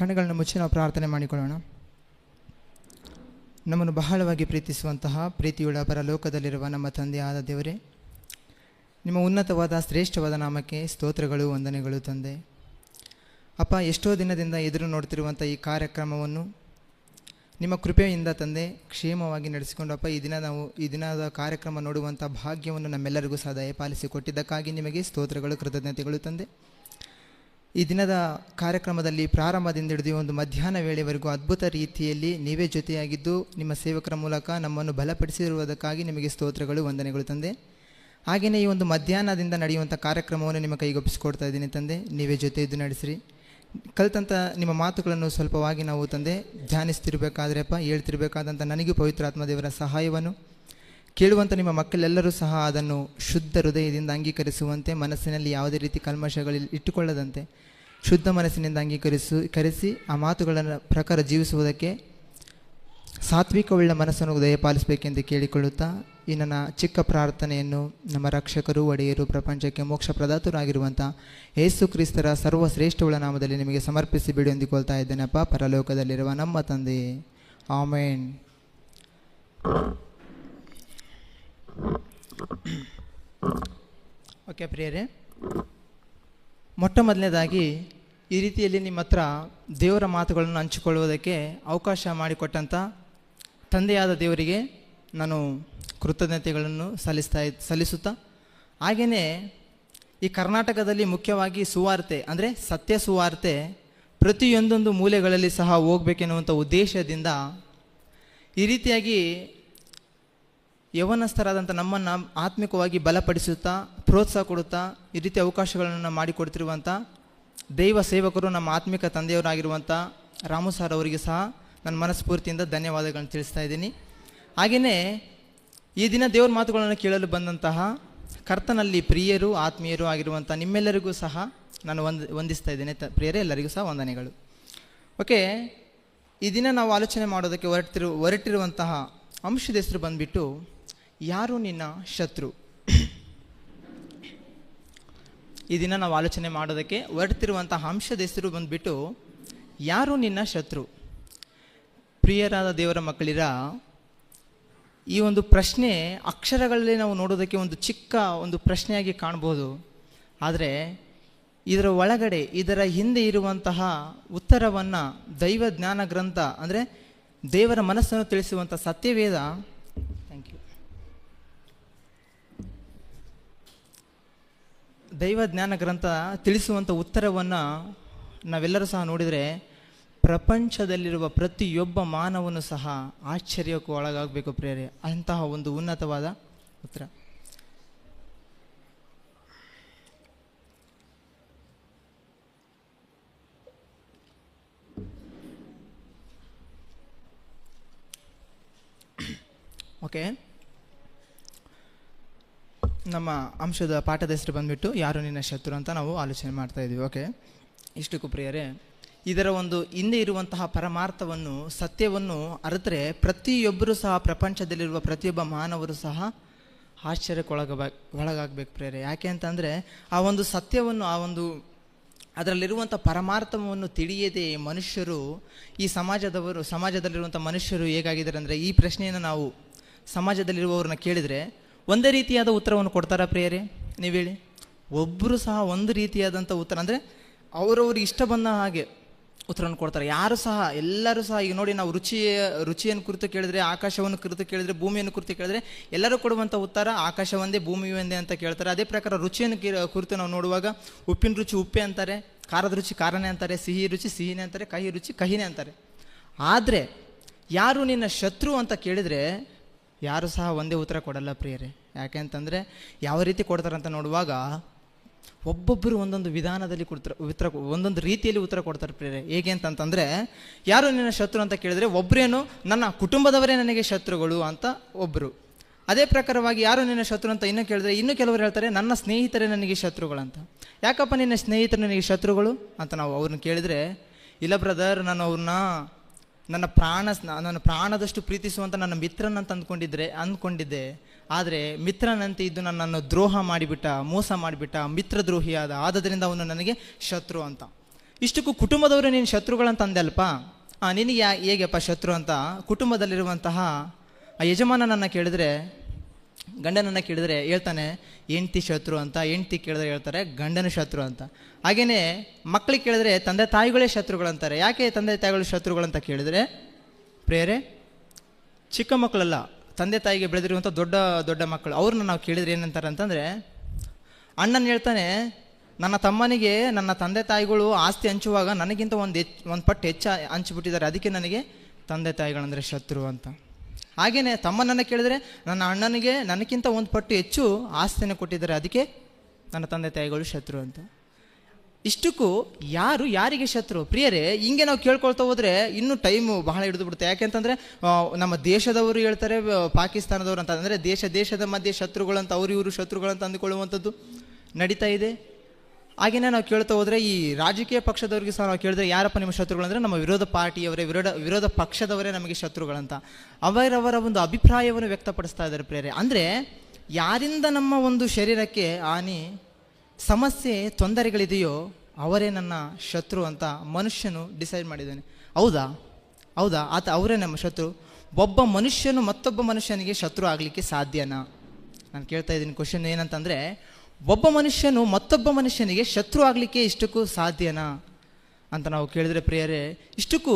ಕಣ್ಣುಗಳನ್ನು ಮುಚ್ಚಿ ನಾವು ಪ್ರಾರ್ಥನೆ ಮಾಡಿಕೊಳ್ಳೋಣ. ನಮ್ಮನ್ನು ಬಹಳವಾಗಿ ಪ್ರೀತಿಸುವಂತಹ ಪ್ರೀತಿಯುಳ್ಳ ಪರಲೋಕದಲ್ಲಿರುವ ನಮ್ಮ ತಂದೆಯಾದ ದೇವರೇ, ನಿಮ್ಮ ಉನ್ನತವಾದ, ಶ್ರೇಷ್ಠವಾದ ನಾಮಕ್ಕೆ ಸ್ತೋತ್ರಗಳು, ವಂದನೆಗಳು ತಂದೆ. ಅಪ್ಪ, ಎಷ್ಟೋ ದಿನದಿಂದ ಎದುರು ನೋಡ್ತಿರುವಂಥ ಈ ಕಾರ್ಯಕ್ರಮವನ್ನು ನಿಮ್ಮ ಕೃಪೆಯಿಂದ ತಂದೆ ಕ್ಷೇಮವಾಗಿ ನಡೆಸಿಕೊಂಡು ಅಪ್ಪ, ಈ ದಿನ ನಾವು, ಈ ದಿನದ ಕಾರ್ಯಕ್ರಮ ನೋಡುವಂಥ ಭಾಗ್ಯವನ್ನು ನಮ್ಮೆಲ್ಲರಿಗೂ ಸಹ ಪಾಲಿಸಿ ಕೊಟ್ಟಿದ್ದಕ್ಕಾಗಿ ನಿಮಗೆ ಸ್ತೋತ್ರಗಳು, ಕೃತಜ್ಞತೆಗಳು ತಂದೆ. ಈ ದಿನದ ಕಾರ್ಯಕ್ರಮದಲ್ಲಿ ಪ್ರಾರಂಭದಿಂದ ಹಿಡಿದು ಒಂದು ಮಧ್ಯಾಹ್ನ ವೇಳೆವರೆಗೂ ಅದ್ಭುತ ರೀತಿಯಲ್ಲಿ ನೀವೇ ಜೊತೆಯಾಗಿದ್ದು ನಿಮ್ಮ ಸೇವಕರ ಮೂಲಕ ನಮ್ಮನ್ನು ಬಲಪಡಿಸಿರುವುದಕ್ಕಾಗಿ ನಿಮಗೆ ಸ್ತೋತ್ರಗಳು, ವಂದನೆಗಳು ತಂದೆ. ಹಾಗೆಯೇ ಈ ಒಂದು ಮಧ್ಯಾಹ್ನದಿಂದ ನಡೆಯುವಂಥ ಕಾರ್ಯಕ್ರಮವನ್ನು ನಿಮ್ಮ ಕೈಗೊಪ್ಪಿಸಿಕೊಡ್ತಾ ಇದ್ದೀನಿ ತಂದೆ. ನೀವೇ ಜೊತೆ ಇದ್ದು ನಡೆಸಿರಿ. ಕಲಿತಂಥ ನಿಮ್ಮ ಮಾತುಗಳನ್ನು ಸ್ವಲ್ಪವಾಗಿ ನಾವು ತಂದೆ ಧ್ಯಾನಿಸ್ತಿರ್ಬೇಕಾದ್ರೆಪ್ಪ, ಹೇಳ್ತಿರ್ಬೇಕಾದಂಥ ನನಗೂ ಪವಿತ್ರಾತ್ಮ ದೇವರ ಸಹಾಯವನ್ನು ಕೇಳುವಂಥ ನಿಮ್ಮ ಮಕ್ಕಳೆಲ್ಲರೂ ಸಹ ಅದನ್ನು ಶುದ್ಧ ಹೃದಯದಿಂದ ಅಂಗೀಕರಿಸುವಂತೆ, ಮನಸ್ಸಿನಲ್ಲಿ ಯಾವುದೇ ರೀತಿ ಕಲ್ಮಶಗಳಲ್ಲಿ ಇಟ್ಟುಕೊಳ್ಳದಂತೆ ಶುದ್ಧ ಮನಸ್ಸಿನಿಂದ ಅಂಗೀಕರಿಸು, ಕರೆಸಿ ಆ ಮಾತುಗಳನ್ನು ಪ್ರಕಾರ ಜೀವಿಸುವುದಕ್ಕೆ ಸಾತ್ವಿಕವುಳ್ಳ ಮನಸ್ಸನ್ನು ದಯಪಾಲಿಸಬೇಕೆಂದು ಕೇಳಿಕೊಳ್ಳುತ್ತಾ, ಈ ನನ್ನ ಚಿಕ್ಕ ಪ್ರಾರ್ಥನೆಯನ್ನು ನಮ್ಮ ರಕ್ಷಕರು, ಒಡೆಯರು, ಪ್ರಪಂಚಕ್ಕೆ ಮೋಕ್ಷ ಪ್ರದಾತರಾಗಿರುವಂಥ ಯೇಸು ಕ್ರಿಸ್ತರ ಸರ್ವಶ್ರೇಷ್ಠವುಳ್ಳ ನಾಮದಲ್ಲಿ ನಿಮಗೆ ಸಮರ್ಪಿಸಿ ಬಿಡು ಎಂದುಕೊಳ್ತಾ ಇದ್ದೇನಪ್ಪ. ಪರಲೋಕದಲ್ಲಿರುವ ನಮ್ಮ ತಂದೆ ಆಮೇನ್. ಓಕೆ, ಪ್ರಿಯರೇ. ಮೊಟ್ಟ ಮೊದಲನೇದಾಗಿ ಈ ರೀತಿಯಲ್ಲಿ ನಿಮ್ಮ ಹತ್ರ ದೇವರ ಮಾತುಗಳನ್ನು ಹಂಚಿಕೊಳ್ಳುವುದಕ್ಕೆ ಅವಕಾಶ ಮಾಡಿಕೊಟ್ಟಂಥ ತಂದೆಯಾದ ದೇವರಿಗೆ ನಾನು ಕೃತಜ್ಞತೆಗಳನ್ನು ಸಲ್ಲಿಸ್ತಾ ಸಲ್ಲಿಸುತ್ತಾ ಹಾಗೆಯೇ ಈ ಕರ್ನಾಟಕದಲ್ಲಿ ಮುಖ್ಯವಾಗಿ ಸುವಾರ್ತೆ, ಅಂದರೆ ಸತ್ಯ ಸುವಾರ್ತೆ ಪ್ರತಿಯೊಂದೊಂದು ಮೂಲೆಗಳಲ್ಲಿ ಸಹ ಹೋಗಬೇಕೆನ್ನುವಂಥ ಉದ್ದೇಶದಿಂದ ಈ ರೀತಿಯಾಗಿ ಯವನಸ್ಥರಾದಂಥ ನಮ್ಮನ್ನು ಆತ್ಮಿಕವಾಗಿ ಬಲಪಡಿಸುತ್ತಾ, ಪ್ರೋತ್ಸಾಹ ಕೊಡುತ್ತಾ, ಈ ರೀತಿ ಅವಕಾಶಗಳನ್ನು ಮಾಡಿಕೊಡ್ತಿರುವಂಥ ದೈವ ಸೇವಕರು ನಮ್ಮ ಆತ್ಮಿಕ ತಂದೆಯವರಾಗಿರುವಂಥ ರಾಮು ಸಾರ್ ಅವರಿಗೆ ಸಹ ನನ್ನ ಮನಸ್ಫೂರ್ತಿಯಿಂದ ಧನ್ಯವಾದಗಳನ್ನು ತಿಳಿಸ್ತಾ ಇದ್ದೀನಿ. ಹಾಗೆಯೇ ಈ ದಿನ ದೇವ್ರ ಮಾತುಗಳನ್ನು ಕೇಳಲು ಬಂದಂತಹ ಕರ್ತನಲ್ಲಿ ಪ್ರಿಯರು, ಆತ್ಮೀಯರು ಆಗಿರುವಂಥ ನಿಮ್ಮೆಲ್ಲರಿಗೂ ಸಹ ನಾನು ವಂದ ವಂದಿಸ್ತಾ ಇದ್ದೇನೆ. ತ, ಪ್ರಿಯರೇ, ಎಲ್ಲರಿಗೂ ಸಹ ವಂದನೆಗಳು. ಓಕೆ, ಈ ದಿನ ನಾವು ಆಲೋಚನೆ ಮಾಡೋದಕ್ಕೆ ಹೊರಟಿರು, ಹೊರಟಿರುವಂತಹ ಅಂಶದ ಹೆಸರು ಬಂದ್ಬಿಟ್ಟು ಯಾರು ನಿನ್ನ ಶತ್ರು? ಈ ದಿನ ನಾವು ಆಲೋಚನೆ ಮಾಡೋದಕ್ಕೆ ಹೊರಡ್ತಿರುವಂಥ ಅಂಶದ ಹೆಸರು ಬಂದುಬಿಟ್ಟು, ಯಾರು ನಿನ್ನ ಶತ್ರು? ಪ್ರಿಯರಾದ ದೇವರ ಮಕ್ಕಳಿರ, ಈ ಒಂದು ಪ್ರಶ್ನೆ ಅಕ್ಷರಗಳಲ್ಲಿ ನಾವು ನೋಡೋದಕ್ಕೆ ಒಂದು ಚಿಕ್ಕ ಒಂದು ಪ್ರಶ್ನೆಯಾಗಿ ಕಾಣ್ಬೋದು. ಆದರೆ, ಇದರ ಒಳಗಡೆ, ಇದರ ಹಿಂದೆ ಇರುವಂತಹ ಉತ್ತರವನ್ನು ದೈವ ಜ್ಞಾನ ಗ್ರಂಥ, ಅಂದರೆ ದೇವರ ಮನಸ್ಸನ್ನು ತಿಳಿಸುವಂಥ ಸತ್ಯವೇದ ಥ್ಯಾಂಕ್ ಯು ದೈವ ಜ್ಞಾನ ಗ್ರಂಥ ತಿಳಿಸುವಂಥ ಉತ್ತರವನ್ನು ನಾವೆಲ್ಲರೂ ಸಹ ನೋಡಿದರೆ ಪ್ರಪಂಚದಲ್ಲಿರುವ ಪ್ರತಿಯೊಬ್ಬ ಮಾನವನು ಸಹ ಆಶ್ಚರ್ಯಕ್ಕೂ ಒಳಗಾಗಬೇಕು ಪ್ರೇರೆ ಅಂತಹ ಒಂದು ಉನ್ನತವಾದ ಉತ್ತರ. ಓಕೆ. ನಮ್ಮ ಅಂಶದ ಪಾಠದ ಹೆಸರು ಬಂದ್ಬಿಟ್ಟು ಯಾರು ನಿನ್ನ ಶತ್ರು ಅಂತ ನಾವು ಆಲೋಚನೆ ಮಾಡ್ತಾ ಇದ್ದೀವಿ ಓಕೆ ಇಷ್ಟಕ್ಕೂ ಪ್ರಿಯರೇ ಇದರ ಒಂದು ಹಿಂದೆ ಇರುವಂತಹ ಪರಮಾರ್ಥವನ್ನು, ಸತ್ಯವನ್ನು ಅರಿತರೆ ಪ್ರತಿಯೊಬ್ಬರೂ ಸಹ, ಪ್ರಪಂಚದಲ್ಲಿರುವ ಪ್ರತಿಯೊಬ್ಬ ಮಾನವರು ಸಹ ಆಶ್ಚರ್ಯಕ್ಕೊಳಗಬ ಒಳಗಾಗಬೇಕು ಪ್ರೇರೆ ಯಾಕೆ ಅಂತಂದರೆ, ಆ ಒಂದು ಸತ್ಯವನ್ನು, ಆ ಒಂದು ಅದರಲ್ಲಿರುವಂಥ ಪರಮಾರ್ಥವನ್ನು ತಿಳಿಯದೆ ಮನುಷ್ಯರು, ಈ ಸಮಾಜದವರು, ಸಮಾಜದಲ್ಲಿರುವಂಥ ಮನುಷ್ಯರು ಹೇಗಾಗಿದ್ದಾರೆ ಅಂದರೆ, ಈ ಪ್ರಶ್ನೆಯನ್ನು ನಾವು ಸಮಾಜದಲ್ಲಿರುವವ್ರನ್ನ ಕೇಳಿದರೆ ಒಂದೇ ರೀತಿಯಾದ ಉತ್ತರವನ್ನು ಕೊಡ್ತಾರಾ ಪ್ರಿಯರೇ? ನೀವು ಹೇಳಿ ಒಬ್ಬರು ಸಹ ಒಂದು ರೀತಿಯಾದಂಥ ಉತ್ತರ, ಅಂದರೆ ಅವರವ್ರಿಗೆ ಇಷ್ಟ ಬಂದ ಹಾಗೆ ಉತ್ತರವನ್ನು ಕೊಡ್ತಾರೆ. ಯಾರು ಸಹ, ಎಲ್ಲರೂ ಸಹ, ಈಗ ನೋಡಿ ನಾವು ರುಚಿಯ, ರುಚಿಯನ್ನು ಕುರಿತು ಕೇಳಿದ್ರೆ, ಆಕಾಶವನ್ನು ಕುರಿತು ಕೇಳಿದ್ರೆ, ಭೂಮಿಯನ್ನು ಕುರಿತು ಕೇಳಿದ್ರೆ, ಎಲ್ಲರೂ ಕೊಡುವಂಥ ಉತ್ತರ ಆಕಾಶ ಒಂದೇ ಭೂಮಿ ಒಂದೇ ಅಂತ ಕೇಳ್ತಾರೆ. ಅದೇ ಪ್ರಕಾರ ರುಚಿಯನ್ನು ಕುರಿತು ನಾವು ನೋಡುವಾಗ ಉಪ್ಪಿನ ರುಚಿ ಉಪ್ಪೆ ಅಂತಾರೆ, ಖಾರದ ರುಚಿ ಖಾರನೇ ಅಂತಾರೆ, ಸಿಹಿ ರುಚಿ ಸಿಹಿನೇ ಅಂತಾರೆ, ಕಹಿ ರುಚಿ ಕಹಿನೇ ಅಂತಾರೆ. ಆದರೆ ಯಾರು ನಿನ್ನ ಶತ್ರು ಅಂತ ಕೇಳಿದರೆ ಯಾರು ಸಹ ಒಂದೇ ಉತ್ತರ ಕೊಡಲ್ಲ ಪ್ರಿಯರೇ. ಯಾಕೆ ಅಂತಂದರೆ ಯಾವ ರೀತಿ ಕೊಡ್ತಾರಂತ ಅಂತ ನೋಡುವಾಗ ಒಬ್ಬೊಬ್ಬರು ಒಂದೊಂದು ವಿಧಾನದಲ್ಲಿ ಕೊಡ್ತಾರೆ, ಉತ್ತರ ಒಂದೊಂದು ರೀತಿಯಲ್ಲಿ ಉತ್ತರ ಕೊಡ್ತಾರೆ ಪ್ರಿಯರೇ. ಹೇಗೆ ಅಂತಂತಂದರೆ ಯಾರು ನಿನ್ನ ಶತ್ರು ಅಂತ ಕೇಳಿದರೆ ಒಬ್ಬರೇನು ನನ್ನ ಕುಟುಂಬದವರೇ ನನಗೆ ಶತ್ರುಗಳು ಅಂತ ಒಬ್ಬರು ಅದೇ ಪ್ರಕಾರವಾಗಿ ಯಾರು ನಿನ್ನ ಶತ್ರು ಅಂತ ಇನ್ನೂ ಕೇಳಿದ್ರೆ ಇನ್ನೂ ಕೆಲವರು ಹೇಳ್ತಾರೆ ನನ್ನ ಸ್ನೇಹಿತರೇ ನನಗೆ ಶತ್ರುಗಳಂತ ಯಾಕಪ್ಪ ನಿನ್ನ ಸ್ನೇಹಿತರು ನನಗೆ ಶತ್ರುಗಳು ಅಂತ ನಾವು ಅವ್ರನ್ನ ಕೇಳಿದರೆ, ಇಲ್ಲ ಬ್ರದರ್ ನಾನು ಅವ್ರನ್ನ ನನ್ನ ಪ್ರಾಣ ನನ್ನ ಪ್ರಾಣದಷ್ಟು ಪ್ರೀತಿಸುವಂಥ ನನ್ನ ಮಿತ್ರನಂತ ಅಂದ್ಕೊಂಡಿದ್ರೆ ಅಂದ್ಕೊಂಡಿದ್ದೆ. ಆದರೆ ಮಿತ್ರನಂತೆ ಇದ್ದು ನನ್ನನ್ನು ದ್ರೋಹ ಮಾಡಿಬಿಟ್ಟ ಮೋಸ ಮಾಡಿಬಿಟ್ಟ ಮಿತ್ರದ್ರೋಹಿಯಾದ ಆದ್ದರಿಂದ ಅವನು ನನಗೆ ಶತ್ರು ಅಂತ. ಇಷ್ಟಕ್ಕೂ ಕುಟುಂಬದವರು ನೀನು ಶತ್ರುಗಳಂತ ಅಂದೆ ಆ, ನಿನಗೆ ಹೇಗೆಪ್ಪ ಶತ್ರು ಅಂತ? ಕುಟುಂಬದಲ್ಲಿರುವಂತಹ ಆ ಯಜಮಾನನನ್ನು ಕೇಳಿದ್ರೆ ಗಂಡನನ್ನು ಕೇಳಿದ್ರೆ ಹೇಳ್ತಾನೆ, ಹೆಂಡ್ತಿ ಶತ್ರು ಅಂತ. ಹೆಂಡ್ತಿ ಕೇಳಿದ್ರೆ ಹೇಳ್ತಾರೆ, ಗಂಡನ ಶತ್ರು ಅಂತ. ಹಾಗೆಯೇ ಮಕ್ಕಳಿಗೆ ಕೇಳಿದ್ರೆ ತಂದೆ ತಾಯಿಗಳೇ ಶತ್ರುಗಳಂತಾರೆ ಯಾಕೆ ತಂದೆ ತಾಯಿಗಳು ಶತ್ರುಗಳಂತ ಕೇಳಿದರೆ ಪ್ರೇರೆ ಚಿಕ್ಕ ಮಕ್ಕಳಲ್ಲ, ತಂದೆ ತಾಯಿಗೆ ಬೆಳೆದಿರುವಂಥ ದೊಡ್ಡ ದೊಡ್ಡ ಮಕ್ಕಳು. ಅವ್ರನ್ನ ನಾವು ಕೇಳಿದ್ರೆ ಏನಂತಾರೆ ಅಂತಂದರೆ, ಅಣ್ಣನ ಹೇಳ್ತಾನೆ, ನನ್ನ ತಮ್ಮನಿಗೆ ನನ್ನ ತಂದೆ ತಾಯಿಗಳು ಆಸ್ತಿ ಹಂಚುವಾಗ ನನಗಿಂತ ಒಂದು ಹೆಚ್ಚು ಒಂದು ಪಟ್ಟು ಹೆಚ್ಚು ಹಂಚಿಬಿಟ್ಟಿದ್ದಾರೆ. ಅದಕ್ಕೆ ನನಗೆ ತಂದೆ ತಾಯಿಗಳಂದರೆ ಶತ್ರು ಅಂತ. ಹಾಗೆಯೇ ತಮ್ಮನನ್ನು ಕೇಳಿದ್ರೆ, ನನ್ನ ಅಣ್ಣನಿಗೆ ನನಗಿಂತ ಒಂದು ಪಟ್ಟು ಹೆಚ್ಚು ಆಸ್ತಿಯನ್ನು ಕೊಟ್ಟಿದ್ದಾರೆ. ಅದಕ್ಕೆ ನನ್ನ ತಂದೆ ತಾಯಿಗಳು ಶತ್ರು ಅಂತ. ಇಷ್ಟಕ್ಕೂ ಯಾರು, ಯಾರಿಗೆ ಶತ್ರು? ಪ್ರಿಯರೇ, ಹಿಂಗೆ ನಾವು ಕೇಳ್ಕೊಳ್ತಾ ಹೋದರೆ ಇನ್ನೂ ಟೈಮು ಬಹಳ ಹಿಡಿದು ಬಿಡುತ್ತೆ ಯಾಕೆಂತಂದರೆ ನಮ್ಮ ದೇಶದವರು ಹೇಳ್ತಾರೆ ಪಾಕಿಸ್ತಾನದವರು ಅಂತ. ಅಂದರೆ ದೇಶ, ದೇಶದ ಮಧ್ಯೆ ಶತ್ರುಗಳಂತ, ಅವರು ಇವರು ಶತ್ರುಗಳಂತ ಅಂದುಕೊಳ್ಳುವಂಥದ್ದು ನಡೀತಾ ಇದೆ. ಹಾಗೆಯೇ ನಾವು ಕೇಳ್ತಾ ಹೋದ್ರೆ ಈ ರಾಜಕೀಯ ಪಕ್ಷದವ್ರಿಗೆ ಸಹ ನಾವು ಕೇಳಿದ್ರೆ ಯಾರಪ್ಪ ನಿಮ್ಮ ಶತ್ರುಗಳು ಅಂದರೆ ನಮ್ಮ ವಿರೋಧ ಪಾರ್ಟಿಯವರೇ, ವಿರೋಧ ವಿರೋಧ ಪಕ್ಷದವರೇ ನಮಗೆ ಶತ್ರುಗಳಂತ. ಅವರವರ ಒಂದು ಅಭಿಪ್ರಾಯವನ್ನು ವ್ಯಕ್ತಪಡಿಸ್ತಾ ಇದ್ದಾರೆ ಪ್ರೇರೆ ಅಂದರೆ ಯಾರಿಂದ ನಮ್ಮ ಒಂದು ಶರೀರಕ್ಕೆ ಹಾನಿ, ಸಮಸ್ಯೆ, ತೊಂದರೆಗಳಿದೆಯೋ ಅವರೇ ನನ್ನ ಶತ್ರು ಅಂತ ಮನುಷ್ಯನು ಡಿಸೈಡ್ ಮಾಡಿದ್ದಾನೆ. ಹೌದಾ? ಹೌದಾ? ಆತ ಅವರೇ ನಮ್ಮ ಶತ್ರು. ಒಬ್ಬ ಮನುಷ್ಯನು ಮತ್ತೊಬ್ಬ ಮನುಷ್ಯನಿಗೆ ಶತ್ರು ಆಗಲಿಕ್ಕೆ ಸಾಧ್ಯನಾ? ನಾನು ಕೇಳ್ತಾ ಇದ್ದೀನಿ ಕ್ವಶನ್ ಏನಂತಂದರೆ ಒಬ್ಬ ಮನುಷ್ಯನು ಮತ್ತೊಬ್ಬ ಮನುಷ್ಯನಿಗೆ ಶತ್ರು ಆಗಲಿಕ್ಕೆ ಇಷ್ಟಕ್ಕೂ ಸಾಧ್ಯನಾ? ಅಂತ ನಾವು ಕೇಳಿದ್ರೆ ಪ್ರಿಯರೇ, ಇಷ್ಟಕ್ಕೂ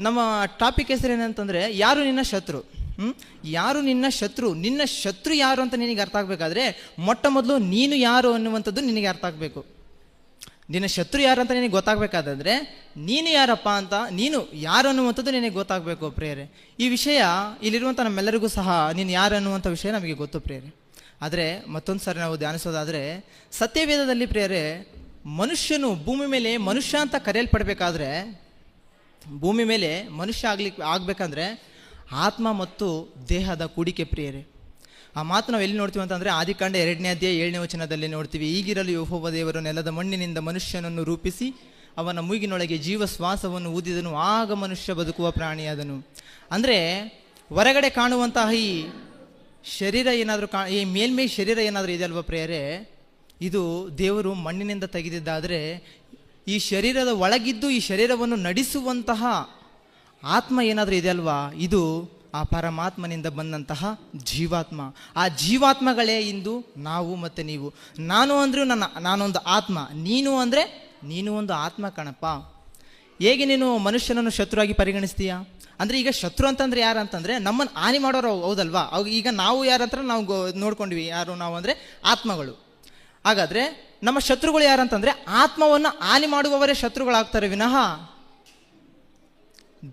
ನಮ್ಮ ಟಾಪಿಕ್ ಹೆಸರು ಏನಂತಂದರೆ ಯಾರು ನಿನ್ನ ಶತ್ರು? ಯಾರು ನಿನ್ನ ಶತ್ರು? ನಿನ್ನ ಶತ್ರು ಯಾರು ಅಂತ ನಿನಗೆ ಅರ್ಥ ಆಗಬೇಕಾದ್ರೆ, ಮೊಟ್ಟ ಮೊದಲು ನೀನು ಯಾರು ಅನ್ನುವಂಥದ್ದು ನಿನಗೆ ಅರ್ಥ ಆಗಬೇಕು. ನಿನ್ನ ಶತ್ರು ಯಾರು ಅಂತ ನಿನಗೆ ಗೊತ್ತಾಗಬೇಕಾದ್ರೆ ನೀನು ಯಾರಪ್ಪ ಅಂತ ನೀನು ಯಾರು ಅನ್ನುವಂಥದ್ದು ನಿನಗೆ ಗೊತ್ತಾಗಬೇಕು ಪ್ರೇಯರೆ. ಈ ವಿಷಯ ಇಲ್ಲಿರುವಂಥ ನಮ್ಮೆಲ್ಲರಿಗೂ ಸಹ ನೀನು ಯಾರು ಅನ್ನುವಂಥ ವಿಷಯ ನಮಗೆ ಗೊತ್ತು ಪ್ರೇಯರೆ. ಆದರೆ ಮತ್ತೊಂದು ಸಾರಿ ನಾವು ಧ್ಯಾನಿಸೋದಾದರೆ, ಸತ್ಯವೇದದಲ್ಲಿ ಪ್ರಿಯರೇ, ಮನುಷ್ಯನು ಭೂಮಿ ಮೇಲೆ ಮನುಷ್ಯ ಅಂತ ಕರೆಯಲ್ಪಡಬೇಕಾದ್ರೆ, ಭೂಮಿ ಮೇಲೆ ಮನುಷ್ಯ ಆಗ್ಲಿಕ್ಕೆ ಆಗಬೇಕಂದ್ರೆ ಆತ್ಮ ಮತ್ತು ದೇಹದ ಕೂಡಿಕೆ ಪ್ರಿಯರೇ. ಆ ಮಾತು ನಾವು ಎಲ್ಲಿ ನೋಡ್ತೀವಿ ಅಂತಂದರೆ ಆದಿಕಾಂಡ ಎರಡನೇ ಅಧ್ಯಾಯ ಏಳನೇ ವಚನದಲ್ಲಿ ನೋಡ್ತೀವಿ. ಈಗಿರಲು ಯಹೋವ ದೇವರು ನೆಲದ ಮಣ್ಣಿನಿಂದ ಮನುಷ್ಯನನ್ನು ರೂಪಿಸಿ ಅವನ ಮೂಗಿನೊಳಗೆ ಜೀವ ಶ್ವಾಸವನ್ನು ಊದಿದನು. ಆಗ ಮನುಷ್ಯ ಬದುಕುವ ಪ್ರಾಣಿಯಾದನು. ಅಂದರೆ ಹೊರಗಡೆ ಕಾಣುವಂತಹ ಈ ಶರೀರ ಏನಾದರೂ ಕಾ ಈ ಮೇಲ್ಮೈ ಶರೀರ ಏನಾದರೂ ಇದೆ ಅಲ್ವಾ ಪ್ರೇಯರೇ? ಇದು ದೇವರು ಮಣ್ಣಿನಿಂದ ತೆಗೆದಿದ್ದಾದರೆ ಈ ಶರೀರದ ಒಳಗಿದ್ದು ಈ ಶರೀರವನ್ನು ನಡೆಸುವಂತಹ ಆತ್ಮ ಏನಾದರೂ ಇದೆ ಅಲ್ವಾ? ಇದು ಆ ಪರಮಾತ್ಮನಿಂದ ಬಂದಂತಹ ಜೀವಾತ್ಮ. ಆ ಜೀವಾತ್ಮಗಳೇ ಇಂದು ನಾವು ಮತ್ತು ನೀವು. ನಾನು ಅಂದರೂ ನನ್ನ ನಾನೊಂದು ಆತ್ಮ. ನೀನು ಅಂದರೆ ನೀನು ಒಂದು ಆತ್ಮ ಕಣಪ್ಪ. ಹೇಗೆ ನೀನು ಮನುಷ್ಯನನ್ನು ಶತ್ರುವಾಗಿ ಪರಿಗಣಿಸ್ತೀಯ? ಅಂದರೆ ಈಗ ಶತ್ರು ಅಂತಂದ್ರೆ ಯಾರು ಅಂತಂದರೆ ನಮ್ಮನ್ನು ಹಾನಿ ಮಾಡೋರು ಹೌದಲ್ವಾ? ಅವಾಗ ಈಗ ನಾವು ಯಾರಂತ ನಾವು ಗೋ ನೋಡ್ಕೊಂಡ್ವಿ ಯಾರು ನಾವು ಅಂದರೆ ಆತ್ಮಗಳು. ಹಾಗಾದರೆ ನಮ್ಮ ಶತ್ರುಗಳು ಯಾರಂತಂದರೆ ಆತ್ಮವನ್ನು ಹಾನಿ ಮಾಡುವವರೇ ಶತ್ರುಗಳಾಗ್ತಾರೆ ವಿನಃ.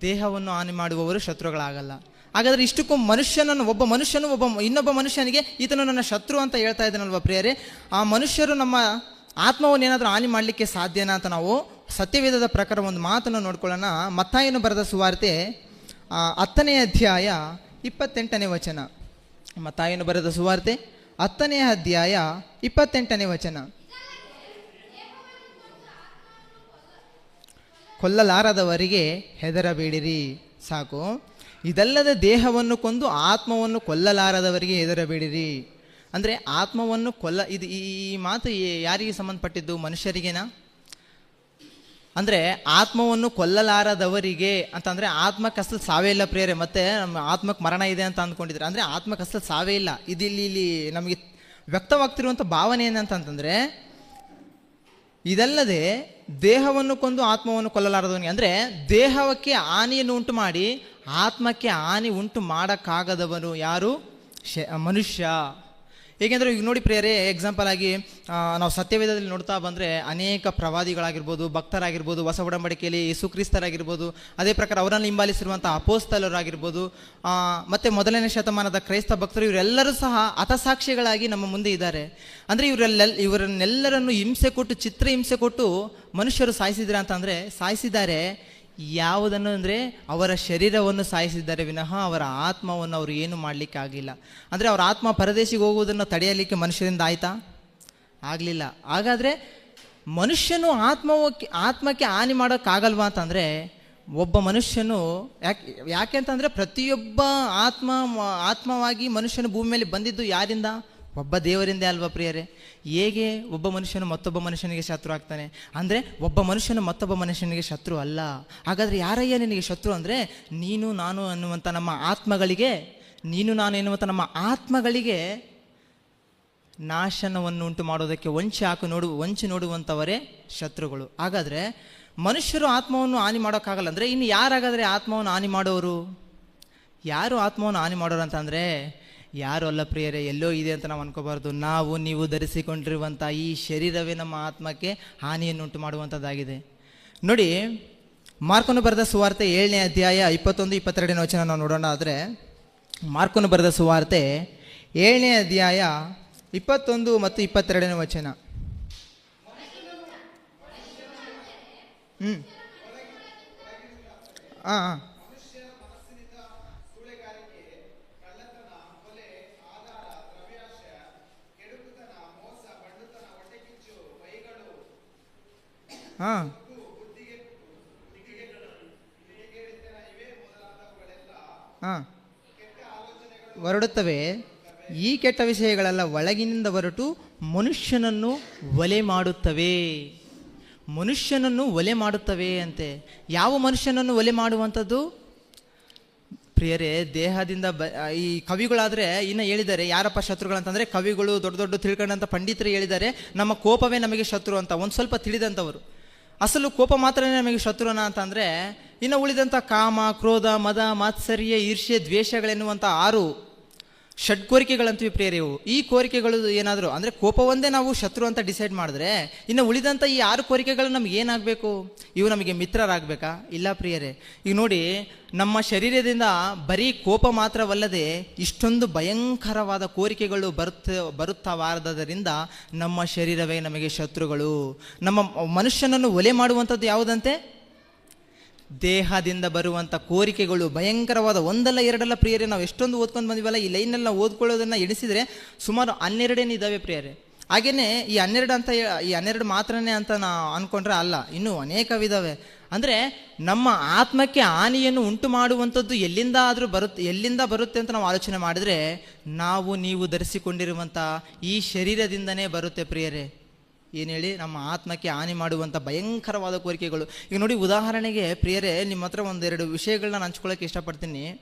ದೇಹವನ್ನು ಹಾನಿ ಮಾಡುವವರು ಶತ್ರುಗಳಾಗಲ್ಲ. ಹಾಗಾದರೆ ಇಷ್ಟಕ್ಕೂ ಮನುಷ್ಯನನ್ನು ಒಬ್ಬ ಮನುಷ್ಯನು ಒಬ್ಬ ಇನ್ನೊಬ್ಬ ಮನುಷ್ಯನಿಗೆ ಈತನು ನನ್ನ ಶತ್ರು ಅಂತ ಹೇಳ್ತಾ ಇದ್ದಾನಲ್ವ ಪ್ರಿಯರೇ? ಆ ಮನುಷ್ಯರು ನಮ್ಮ ಆತ್ಮವನ್ನು ಏನಾದರೂ ಹಾನಿ ಮಾಡಲಿಕ್ಕೆ ಸಾಧ್ಯನಾ ಅಂತ ನಾವು ಸತ್ಯವೇದದ ಪ್ರಕಾರ ಒಂದು ಮಾತನ್ನು ನೋಡ್ಕೊಳ್ಳೋಣ. ಮತ್ತಾಯನು ಬರೆದ ಸುವಾರ್ತೆ ಹತ್ತನೇ ಅಧ್ಯಾಯ ಇಪ್ಪತ್ತೆಂಟನೇ ವಚನ. ಮತ್ತಾಯನು ಬರೆದ ಸುವಾರ್ತೆ, ಹತ್ತನೇ ಅಧ್ಯಾಯ ಇಪ್ಪತ್ತೆಂಟನೇ ವಚನ. ಕೊಲ್ಲಲಾರದವರಿಗೆ ಹೆದರಬೇಡಿರಿ, ಸಾಕು. ಇದಲ್ಲದೆ ದೇಹವನ್ನು ಕೊಂದು ಆತ್ಮವನ್ನು ಕೊಲ್ಲಲಾರದವರಿಗೆ ಹೆದರಬೇಡಿರಿ. ಅಂದರೆ ಆತ್ಮವನ್ನು ಕೊಲ್ಲ, ಇದು ಈ ಮಾತು ಯಾರಿಗೆ ಸಂಬಂಧಪಟ್ಟಿದ್ದು? ಮನುಷ್ಯರಿಗೇನಾ? ಅಂದರೆ ಆತ್ಮವನ್ನು ಕೊಲ್ಲಲಾರದವರಿಗೆ ಅಂತಂದರೆ ಆತ್ಮ ಕಸಲ್ ಸಾವೇ ಇಲ್ಲ ಪ್ರೇರೆ ಮತ್ತೆ ನಮ್ಮ ಆತ್ಮಕ್ಕೆ ಮರಣ ಇದೆ ಅಂತ ಅಂದ್ಕೊಂಡಿದ್ರೆ ಅಂದರೆ ಆತ್ಮ ಕಸಲ್ ಸಾವೇ ಇಲ್ಲ. ಇದಿಲ್ಲಿ ಇಲ್ಲಿ ಇಲ್ಲಿ ನಮಗೆ ವ್ಯಕ್ತವಾಗ್ತಿರುವಂಥ ಭಾವನೆ ಏನಂತಂತಂದರೆ ಇದಲ್ಲದೆ ದೇಹವನ್ನು ಕೊಂದು ಆತ್ಮವನ್ನು ಕೊಲ್ಲಲಾರದವನಿಗೆ, ಅಂದರೆ ದೇಹಕ್ಕೆ ಹಾನಿಯನ್ನು ಉಂಟು ಮಾಡಿ ಆತ್ಮಕ್ಕೆ ಹಾನಿ ಉಂಟು ಮಾಡೋಕ್ಕಾಗದವನು ಯಾರು? ಶ, ಮನುಷ್ಯ. ಏಕೆಂದರೆ ಈಗ ನೋಡಿ ಪ್ರಿಯರೇ ಎಕ್ಸಾಂಪಲ್ ಆಗಿ ನಾವು ಸತ್ಯವೇದದಲ್ಲಿ ನೋಡ್ತಾ ಬಂದರೆ ಅನೇಕ ಪ್ರವಾದಿಗಳಾಗಿರ್ಬೋದು, ಭಕ್ತರಾಗಿರ್ಬೋದು, ಹೊಸ ಒಡಂಬಡಿಕೆಯಲ್ಲಿ ಯೇಸುಕ್ರಿಸ್ತರಾಗಿರ್ಬೋದು, ಅದೇ ಪ್ರಕಾರ ಅವರನ್ನು ಹಿಂಬಾಲಿಸಿರುವಂಥ ಅಪೋಸ್ತಲರಾಗಿರ್ಬೋದು ಮತ್ತು ಮೊದಲನೇ ಶತಮಾನದ ಕ್ರೈಸ್ತ ಭಕ್ತರು ಇವರೆಲ್ಲರೂ ಸಹ ಹತಸಾಕ್ಷಿಗಳಾಗಿ ನಮ್ಮ ಮುಂದೆ ಇದ್ದಾರೆ. ಅಂದರೆ ಇವರೆಲ್ಲ, ಇವರನ್ನೆಲ್ಲರನ್ನು ಹಿಂಸೆ ಕೊಟ್ಟು ಚಿತ್ರ ಹಿಂಸೆ ಕೊಟ್ಟು ಮನುಷ್ಯರು ಸಾಯಿಸಿದ್ರ ಅಂತಂದರೆ ಸಾಯಿಸಿದ್ದಾರೆ ಯಾವುದನ್ನು ಅಂದರೆ ಅವರ ಶರೀರವನ್ನು ಸಾಯಿಸಿದ್ದಾರೆ ವಿನಃ ಅವರ ಆತ್ಮವನ್ನು ಅವರು ಏನು ಮಾಡಲಿಕ್ಕೆ ಆಗಿಲ್ಲ. ಅಂದರೆ ಅವರ ಆತ್ಮ ಪರದೇಶಿಗೆ ಹೋಗುವುದನ್ನು ತಡೆಯಲಿಕ್ಕೆ ಮನುಷ್ಯರಿಂದ ಆಯ್ತಾ? ಆಗಲಿಲ್ಲ. ಹಾಗಾದರೆ ಮನುಷ್ಯನು ಆತ್ಮವಕ್ಕೆ, ಆತ್ಮಕ್ಕೆ ಹಾನಿ ಮಾಡೋಕ್ಕಾಗಲ್ವಾ ಅಂತಂದರೆ ಒಬ್ಬ ಮನುಷ್ಯನು ಯಾಕೆ ಯಾಕೆ ಅಂತಂದರೆ ಪ್ರತಿಯೊಬ್ಬ ಆತ್ಮ, ಆತ್ಮವಾಗಿ ಮನುಷ್ಯನು ಭೂಮಿ ಮೇಲೆ ಬಂದಿದ್ದು ಯಾರಿಂದ? ಒಬ್ಬ ದೇವರಿಂದೇ ಅಲ್ವಾ ಪ್ರಿಯರೇ? ಹೇಗೆ ಒಬ್ಬ ಮನುಷ್ಯನು ಮತ್ತೊಬ್ಬ ಮನುಷ್ಯನಿಗೆ ಶತ್ರು ಆಗ್ತಾನೆ? ಅಂದರೆ ಒಬ್ಬ ಮನುಷ್ಯನು ಮತ್ತೊಬ್ಬ ಮನುಷ್ಯನಿಗೆ ಶತ್ರು ಅಲ್ಲ. ಹಾಗಾದರೆ ಯಾರಯ್ಯ ನಿನಗೆ ಶತ್ರು ಅಂದರೆ ನೀನು, ನಾನು ಅನ್ನುವಂಥ ನಮ್ಮ ಆತ್ಮಗಳಿಗೆ, ನೀನು, ನಾನು ಎನ್ನುವಂಥ ನಮ್ಮ ಆತ್ಮಗಳಿಗೆ ನಾಶನವನ್ನು ಉಂಟು ಮಾಡೋದಕ್ಕೆ ವಂಚಿ ಹಾಕು ನೋಡು, ವಂಚಿ ನೋಡುವಂಥವರೇ ಶತ್ರುಗಳು. ಹಾಗಾದರೆ ಮನುಷ್ಯರು ಆತ್ಮವನ್ನು ಹಾನಿ ಮಾಡೋಕ್ಕಾಗಲ್ಲ ಅಂದರೆ ಇನ್ನು ಯಾರಾಗಾದರೆ ಆತ್ಮವನ್ನು ಹಾನಿ ಮಾಡೋರು? ಯಾರು ಆತ್ಮವನ್ನು ಹಾನಿ ಮಾಡೋರು ಅಂತಂದರೆ ಯಾರು ಅಲ್ಲ ಪ್ರಿಯರೇ, ಎಲ್ಲೋ ಇದೆ ಅಂತ ನಾವು ಅನ್ಕೋಬಾರ್ದು. ನಾವು ನೀವು ಧರಿಸಿಕೊಂಡಿರುವಂಥ ಈ ಶರೀರವೇ ನಮ್ಮ ಆತ್ಮಕ್ಕೆ ಹಾನಿಯನ್ನುಂಟು ಮಾಡುವಂಥದ್ದಾಗಿದೆ ನೋಡಿ, ಮಾರ್ಕನು ಬರೆದ ಸುವಾರ್ತೆ ಏಳನೇ ಅಧ್ಯಾಯ ಇಪ್ಪತ್ತೊಂದು, ಇಪ್ಪತ್ತೆರಡನೇ ವಚನ ನಾವು ನೋಡೋಣ. ಆದರೆ, ಮಾರ್ಕನು ಬರೆದ ಸುವಾರ್ತೆ ಏಳನೇ ಅಧ್ಯಾಯ ಇಪ್ಪತ್ತೊಂದು ಮತ್ತು ಇಪ್ಪತ್ತೆರಡನೇ ವಚನ. ಹ್ಞೂ ಹಾಂ ಹಾಂ ಹಾಂ. ಹಾಂ. ಹೊರಡುತ್ತವೆ. ಈ ಕೆಟ್ಟ ವಿಷಯಗಳೆಲ್ಲ ಒಳಗಿನಿಂದ ಹೊರಟು ಮನುಷ್ಯನನ್ನು ಒಲೆ ಮಾಡುತ್ತವೆ. ಮನುಷ್ಯನನ್ನು ಒಲೆ ಮಾಡುತ್ತವೆ ಅಂತೆ. ಯಾವ ಮನುಷ್ಯನನ್ನು ಒಲೆ ಮಾಡುವಂಥದ್ದು? ಪ್ರಿಯರೇ, ದೇಹದಿಂದ ಬ ಈ ಕವಿಗಳಾದರೆ ಇನ್ನು ಹೇಳಿದ್ದಾರೆ. ಯಾರಪ್ಪ ಶತ್ರುಗಳು ಅಂತಂದರೆ ಕವಿಗಳು ದೊಡ್ಡ ದೊಡ್ಡ ತಿಳ್ಕೊಂಡಂಥ ಪಂಡಿತರು ಹೇಳಿದ್ದಾರೆ. ನಮ್ಮ ಕೋಪವೇ ನಮಗೆ ಶತ್ರು ಅಂತ, ಒಂದು ಸ್ವಲ್ಪ ತಿಳಿದಂಥವರು. ಅಸಲು ಕೋಪ ಮಾತ್ರನೇ ನಮಗೆ ಶತ್ರುನ ಅಂತಂದರೆ, ಇನ್ನು ಉಳಿದಂಥ ಕಾಮ, ಕ್ರೋಧ, ಮದ, ಮಾತ್ಸರ್ಯ, ಈರ್ಷ್ಯ, ದ್ವೇಷಗಳೆನ್ನುವಂಥ ಆರು ಷಡ್ ಕೋರಿಕೆಗಳಂತೀವಿ ಪ್ರಿಯರೇ, ಇವು. ಈ ಕೋರಿಕೆಗಳು ಏನಾದರೂ, ಅಂದರೆ ಕೋಪ ಒಂದೇ ನಾವು ಶತ್ರು ಅಂತ ಡಿಸೈಡ್ ಮಾಡಿದ್ರೆ, ಇನ್ನು ಉಳಿದಂಥ ಈ ಆರು ಕೋರಿಕೆಗಳು ನಮ್ಗೆ ಏನಾಗಬೇಕು? ಇವು ನಮಗೆ ಮಿತ್ರರಾಗಬೇಕಾ? ಇಲ್ಲ ಪ್ರಿಯರೇ. ಈಗ ನೋಡಿ, ನಮ್ಮ ಶರೀರದಿಂದ ಬರೀ ಕೋಪ ಮಾತ್ರವಲ್ಲದೆ ಇಷ್ಟೊಂದು ಭಯಂಕರವಾದ ಕೋರಿಕೆಗಳು ಬರುತ್ತೆ, ಬರುತ್ತವಾರದರಿಂದ ನಮ್ಮ ಶರೀರವೇ ನಮಗೆ ಶತ್ರುಗಳು. ನಮ್ಮ ಮನುಷ್ಯನನ್ನು ಒಲೆ ಮಾಡುವಂಥದ್ದು ಯಾವುದಂತೆ? ದೇಹದಿಂದ ಬರುವಂಥ ಕೋರಿಕೆಗಳು, ಭಯಂಕರವಾದ ಒಂದಲ್ಲ ಎರಡಲ್ಲ ಪ್ರಿಯರೇ, ನಾವು ಎಷ್ಟೊಂದು ಓದ್ಕೊಂಡು ಬಂದಿವಲ್ಲ, ಈ ಲೈನೆಲ್ಲ ಓದ್ಕೊಳ್ಳೋದನ್ನು ಎಣಿಸಿದರೆ ಸುಮಾರು ಹನ್ನೆರಡೇನು ಇದ್ದಾವೆ ಪ್ರಿಯರೇ. ಹಾಗೆಯೇ ಈ ಹನ್ನೆರಡು ಅಂತ ಈ ಹನ್ನೆರಡು ಮಾತ್ರನೇ ಅಂತ ನಾ ಅಂದ್ಕೊಂಡ್ರೆ ಅಲ್ಲ, ಇನ್ನೂ ಅನೇಕವಿದ್ದಾವೆ ಅಂದರೆ ನಮ್ಮ ಆತ್ಮಕ್ಕೆ ಹಾನಿಯನ್ನು ಉಂಟು ಮಾಡುವಂಥದ್ದು ಎಲ್ಲಿಂದ ಆದರೂ ಬರುತ್ತೆ ಎಲ್ಲಿಂದ ಬರುತ್ತೆ ಅಂತ ನಾವು ಆಲೋಚನೆ ಮಾಡಿದರೆ, ನಾವು ನೀವು ಧರಿಸಿಕೊಂಡಿರುವಂಥ ಈ ಶರೀರದಿಂದನೇ ಬರುತ್ತೆ ಪ್ರಿಯರೇ. ಏನು ಹೇಳಿ ನಮ್ಮ ಆತ್ಮಕ್ಕೆ ಹಾನಿ ಮಾಡುವಂಥ ಭಯಂಕರವಾದ ಕೋರಿಕೆಗಳು. ಈಗ ನೋಡಿ ಉದಾಹರಣೆಗೆ ಪ್ರಿಯರೇ, ನಿಮ್ಮ ಹತ್ರ ಒಂದೆರಡು ವಿಷಯಗಳನ್ನ ನಾನು ಹಂಚ್ಕೊಳ್ಳೋಕೆ ಇಷ್ಟಪಡ್ತೀನಿ.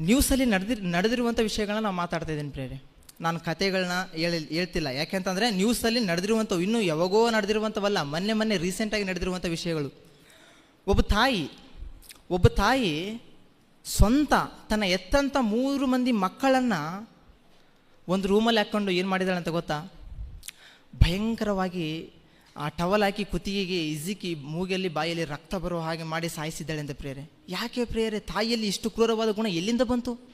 ನ್ಯೂಸಲ್ಲಿ ನಡೆದಿ ನಡೆದಿರುವಂಥ ವಿಷಯಗಳನ್ನ ನಾನು ಮಾತಾಡ್ತಾ ಇದ್ದೀನಿ ಪ್ರಿಯರೇ. ನಾನು ಕತೆಗಳನ್ನ ಹೇಳಿ, ಹೇಳ್ತಿಲ್ಲ. ಯಾಕೆಂತಂದರೆ ನ್ಯೂಸಲ್ಲಿ ನಡೆದಿರುವಂಥವು ಇನ್ನೂ ಯಾವಾಗೋ ನಡೆದಿರುವಂಥವಲ್ಲ ಮೊನ್ನೆ ಮೊನ್ನೆ ರೀಸೆಂಟಾಗಿ ನಡೆದಿರುವಂಥ ವಿಷಯಗಳು. ಒಬ್ಬ ತಾಯಿ ಒಬ್ಬ ತಾಯಿ ಸ್ವಂತ, ತನ್ನ ಎತ್ತಂಥ ಮೂರು ಮಂದಿ ಮಕ್ಕಳನ್ನು ಒಂದು ರೂಮಲ್ಲಿ ಹಾಕ್ಕೊಂಡು ಏನು ಮಾಡಿದಾಳೆ ಅಂತ ಗೊತ್ತಾ? ಭಯಂಕರವಾಗಿ ಆ ಟವಲ್ ಹಾಕಿ ಕುತ್ತಿಗೆಗೆ ಇಜಿಕಿ ಮೂಗಲ್ಲಿ ಬಾಯಲ್ಲಿ ರಕ್ತ ಬರೋ ಹಾಗೆ ಮಾಡಿ ಸಾಯಿಸಿದ್ದಾಳೆ ಅಂತ ಪ್ರೇರೆ ಯಾಕೆ ಪ್ರೇರೆ ತಾಯಿಯಲ್ಲಿ ಇಷ್ಟು ಕ್ರೂರವಾದ ಗುಣ ಎಲ್ಲಿಂದ ಬಂತು?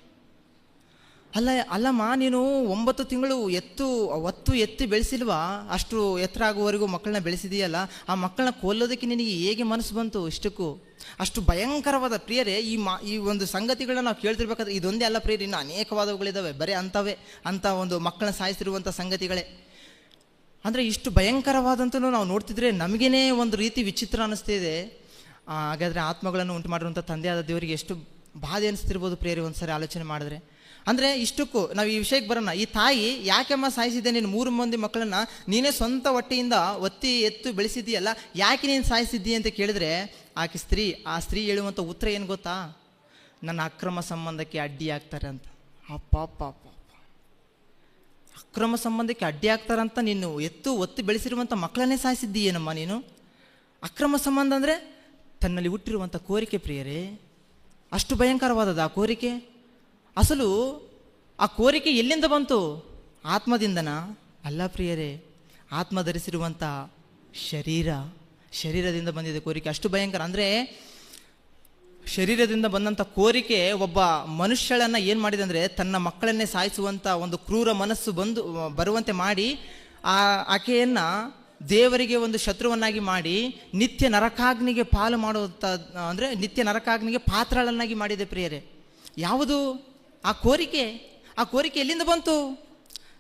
ಅಲ್ಲ ಅಲ್ಲಮ್ಮ ನೀನು ಒಂಬತ್ತು ತಿಂಗಳು ಎತ್ತು, ಒತ್ತು ಎತ್ತಿ ಬೆಳೆಸಿಲ್ವಾ? ಅಷ್ಟು ಎತ್ತರ ಆಗುವವರೆಗೂ ಮಕ್ಕಳನ್ನ ಬೆಳೆಸಿದೆಯಲ್ಲ, ಆ ಮಕ್ಕಳನ್ನ ಕೊಲ್ಲೋದಕ್ಕೆ ನಿನಗೆ ಹೇಗೆ ಮನಸ್ಸು ಬಂತು ಇಷ್ಟಕ್ಕೂ? ಅಷ್ಟು ಭಯಂಕರವಾದ ಪ್ರಿಯರೇ, ಈ ಮಾ, ಈ ಒಂದು ಸಂಗತಿಗಳನ್ನ ನಾವು ಕೇಳ್ತಿರ್ಬೇಕಾದ್ರೆ ಇದೊಂದೇ ಅಲ್ಲ ಪ್ರಿಯರಿ, ಇನ್ನು ಅನೇಕವಾದವುಗಳಿದ್ದಾವೆ ಬರೀ ಅಂಥವೇ, ಅಂಥ ಒಂದು ಮಕ್ಕಳನ್ನ ಸಾಯಿಸಿರುವಂಥ ಸಂಗತಿಗಳೇ. ಅಂದರೆ ಇಷ್ಟು ಭಯಂಕರವಾದಂತೂ ನಾವು ನೋಡ್ತಿದ್ರೆ ನಮಗೇನೆ ಒಂದು ರೀತಿ ವಿಚಿತ್ರ ಅನ್ನಿಸ್ತಿದೆ ಹಾಗಾದ್ರೆ ಆತ್ಮಗಳನ್ನು ಉಂಟು ಮಾಡಿರುವಂಥ ತಂದೆಯಾದ ದೇವರಿಗೆ ಎಷ್ಟು ಬಾಧೆ ಅನಿಸ್ತಿರ್ಬೋದು ಪ್ರೇರಿ ಒಂದ್ಸರಿ ಆಲೋಚನೆ ಮಾಡಿದ್ರೆ. ಅಂದರೆ ಇಷ್ಟಕ್ಕೂ ನಾವು ಈ ವಿಷಯಕ್ಕೆ ಬರೋಣ. ಈ ತಾಯಿ ಯಾಕೆಮ್ಮ ಸಾಯಿಸಿದ್ದೆ? ನೀನು ಮೂರು ಮಂದಿ ಮಕ್ಕಳನ್ನ ನೀನೇ ಸ್ವಂತ ಹೊಟ್ಟೆಯಿಂದ ಒತ್ತಿ ಎತ್ತು ಬೆಳೆಸಿದ್ದೀಯಲ್ಲ, ಯಾಕೆ ನೀನು ಸಾಯಿಸಿದ್ದೀಯ ಅಂತ ಕೇಳಿದ್ರೆ, ಆಕೆ ಸ್ತ್ರೀ, ಆ ಸ್ತ್ರೀ ಹೇಳುವಂಥ ಉತ್ತರ ಏನು ಗೊತ್ತಾ? ನನ್ನ ಅಕ್ರಮ ಸಂಬಂಧಕ್ಕೆ ಅಡ್ಡಿ ಆಗ್ತಾರೆ ಅಂತ. ಅಪ್ಪ ಅಪ್ಪ ಅಪ್ಪ. ಅಕ್ರಮ ಸಂಬಂಧಕ್ಕೆ ಅಡ್ಡಿ ಆಗ್ತಾರಂತ ನೀನು ಎತ್ತು ಒತ್ತು ಬೆಳೆಸಿರುವಂಥ ಮಕ್ಕಳನ್ನೇ ಸಾಯಿಸಿದ್ದೀಯೇನಮ್ಮ ನೀನು. ಅಕ್ರಮ ಸಂಬಂಧ ಅಂದರೆ ತನ್ನಲ್ಲಿ ಹುಟ್ಟಿರುವಂಥ ಕೋರಿಕೆ ಪ್ರಿಯರೇ. ಅಷ್ಟು ಭಯಂಕರವಾದದ್ದು ಆ ಕೋರಿಕೆ. ಅಸಲು ಆ ಕೋರಿಕೆ ಎಲ್ಲಿಂದ ಬಂತು? ಆತ್ಮದಿಂದನಾ? ಅಲ್ಲ ಪ್ರಿಯರೇ ಆತ್ಮ ಧರಿಸಿರುವಂಥ ಶರೀರ. ಶರೀರದಿಂದ ಬಂದಿದೆ ಕೋರಿಕೆ. ಅಷ್ಟು ಭಯಂಕರ. ಅಂದರೆ ಶರೀರದಿಂದ ಬಂದಂಥ ಕೋರಿಕೆ ಒಬ್ಬ ಮನುಷ್ಯಳನ್ನು ಏನು ಮಾಡಿದೆ ಅಂದರೆ ತನ್ನ ಮಕ್ಕಳನ್ನೇ ಸಾಯಿಸುವಂಥ ಒಂದು ಕ್ರೂರ ಮನಸ್ಸು ಬಂದು ಬರುವಂತೆ ಮಾಡಿ, ಆ ಆಕೆಯನ್ನು ದೇವರಿಗೆ ಒಂದು ಶತ್ರುವನ್ನಾಗಿ ಮಾಡಿ, ನಿತ್ಯ ನರಕಾಗ್ನಿಗೆ ಪಾಲು ಮಾಡುವಂಥ ಅಂದರೆ ನಿತ್ಯ ನರಕಾಗ್ನಿಗೆ ಪಾತ್ರಳನ್ನಾಗಿ ಮಾಡಿದೆ ಪ್ರಿಯರೇ. ಯಾವುದು? ಆ ಕೋರಿಕೆ. ಆ ಕೋರಿಕೆ ಎಲ್ಲಿಂದ ಬಂತು?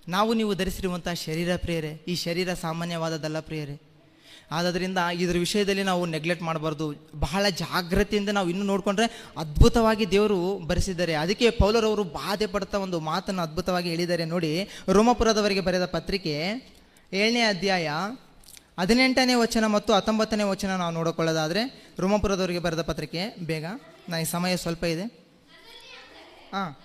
ನಾವು ನೀವು ಧರಿಸಿರುವಂಥ ಶರೀರ ಪ್ರಿಯರೇ. ಈ ಶರೀರ ಸಾಮಾನ್ಯವಾದದ್ದಲ್ಲ ಪ್ರಿಯರೇ. ಆದದ್ರಿಂದ ಇದರ ವಿಷಯದಲ್ಲಿ ನಾವು ನೆಗ್ಲೆಕ್ಟ್ ಮಾಡಬಾರ್ದು. ಬಹಳ ಜಾಗ್ರತೆಯಿಂದ ನಾವು ಇನ್ನೂ ನೋಡಿಕೊಂಡ್ರೆ ಅದ್ಭುತವಾಗಿ ದೇವರು ಬರೆಸಿದ್ದಾರೆ. ಅದಕ್ಕೆ ಪೌಲರವರು ಬಾಧೆ ಪಡ್ತಾ ಒಂದು ಮಾತನ್ನು ಅದ್ಭುತವಾಗಿ ಹೇಳಿದ್ದಾರೆ ನೋಡಿ. ರೋಮಪುರದವರಿಗೆ ಬರೆದ ಪತ್ರಿಕೆ ಏಳನೇ ಅಧ್ಯಾಯ ಹದಿನೆಂಟನೇ ವಚನ ಮತ್ತು ಹತ್ತೊಂಬತ್ತನೇ ವಚನ ನಾವು ನೋಡಿಕೊಳ್ಳೋದಾದರೆ ರೋಮಪುರದವರಿಗೆ ಬರೆದ ಪತ್ರಿಕೆ ಬೇಗ. ನಾ ಈ ಸಮಯ ಸ್ವಲ್ಪ ಇದೆ. ಹಾಂ.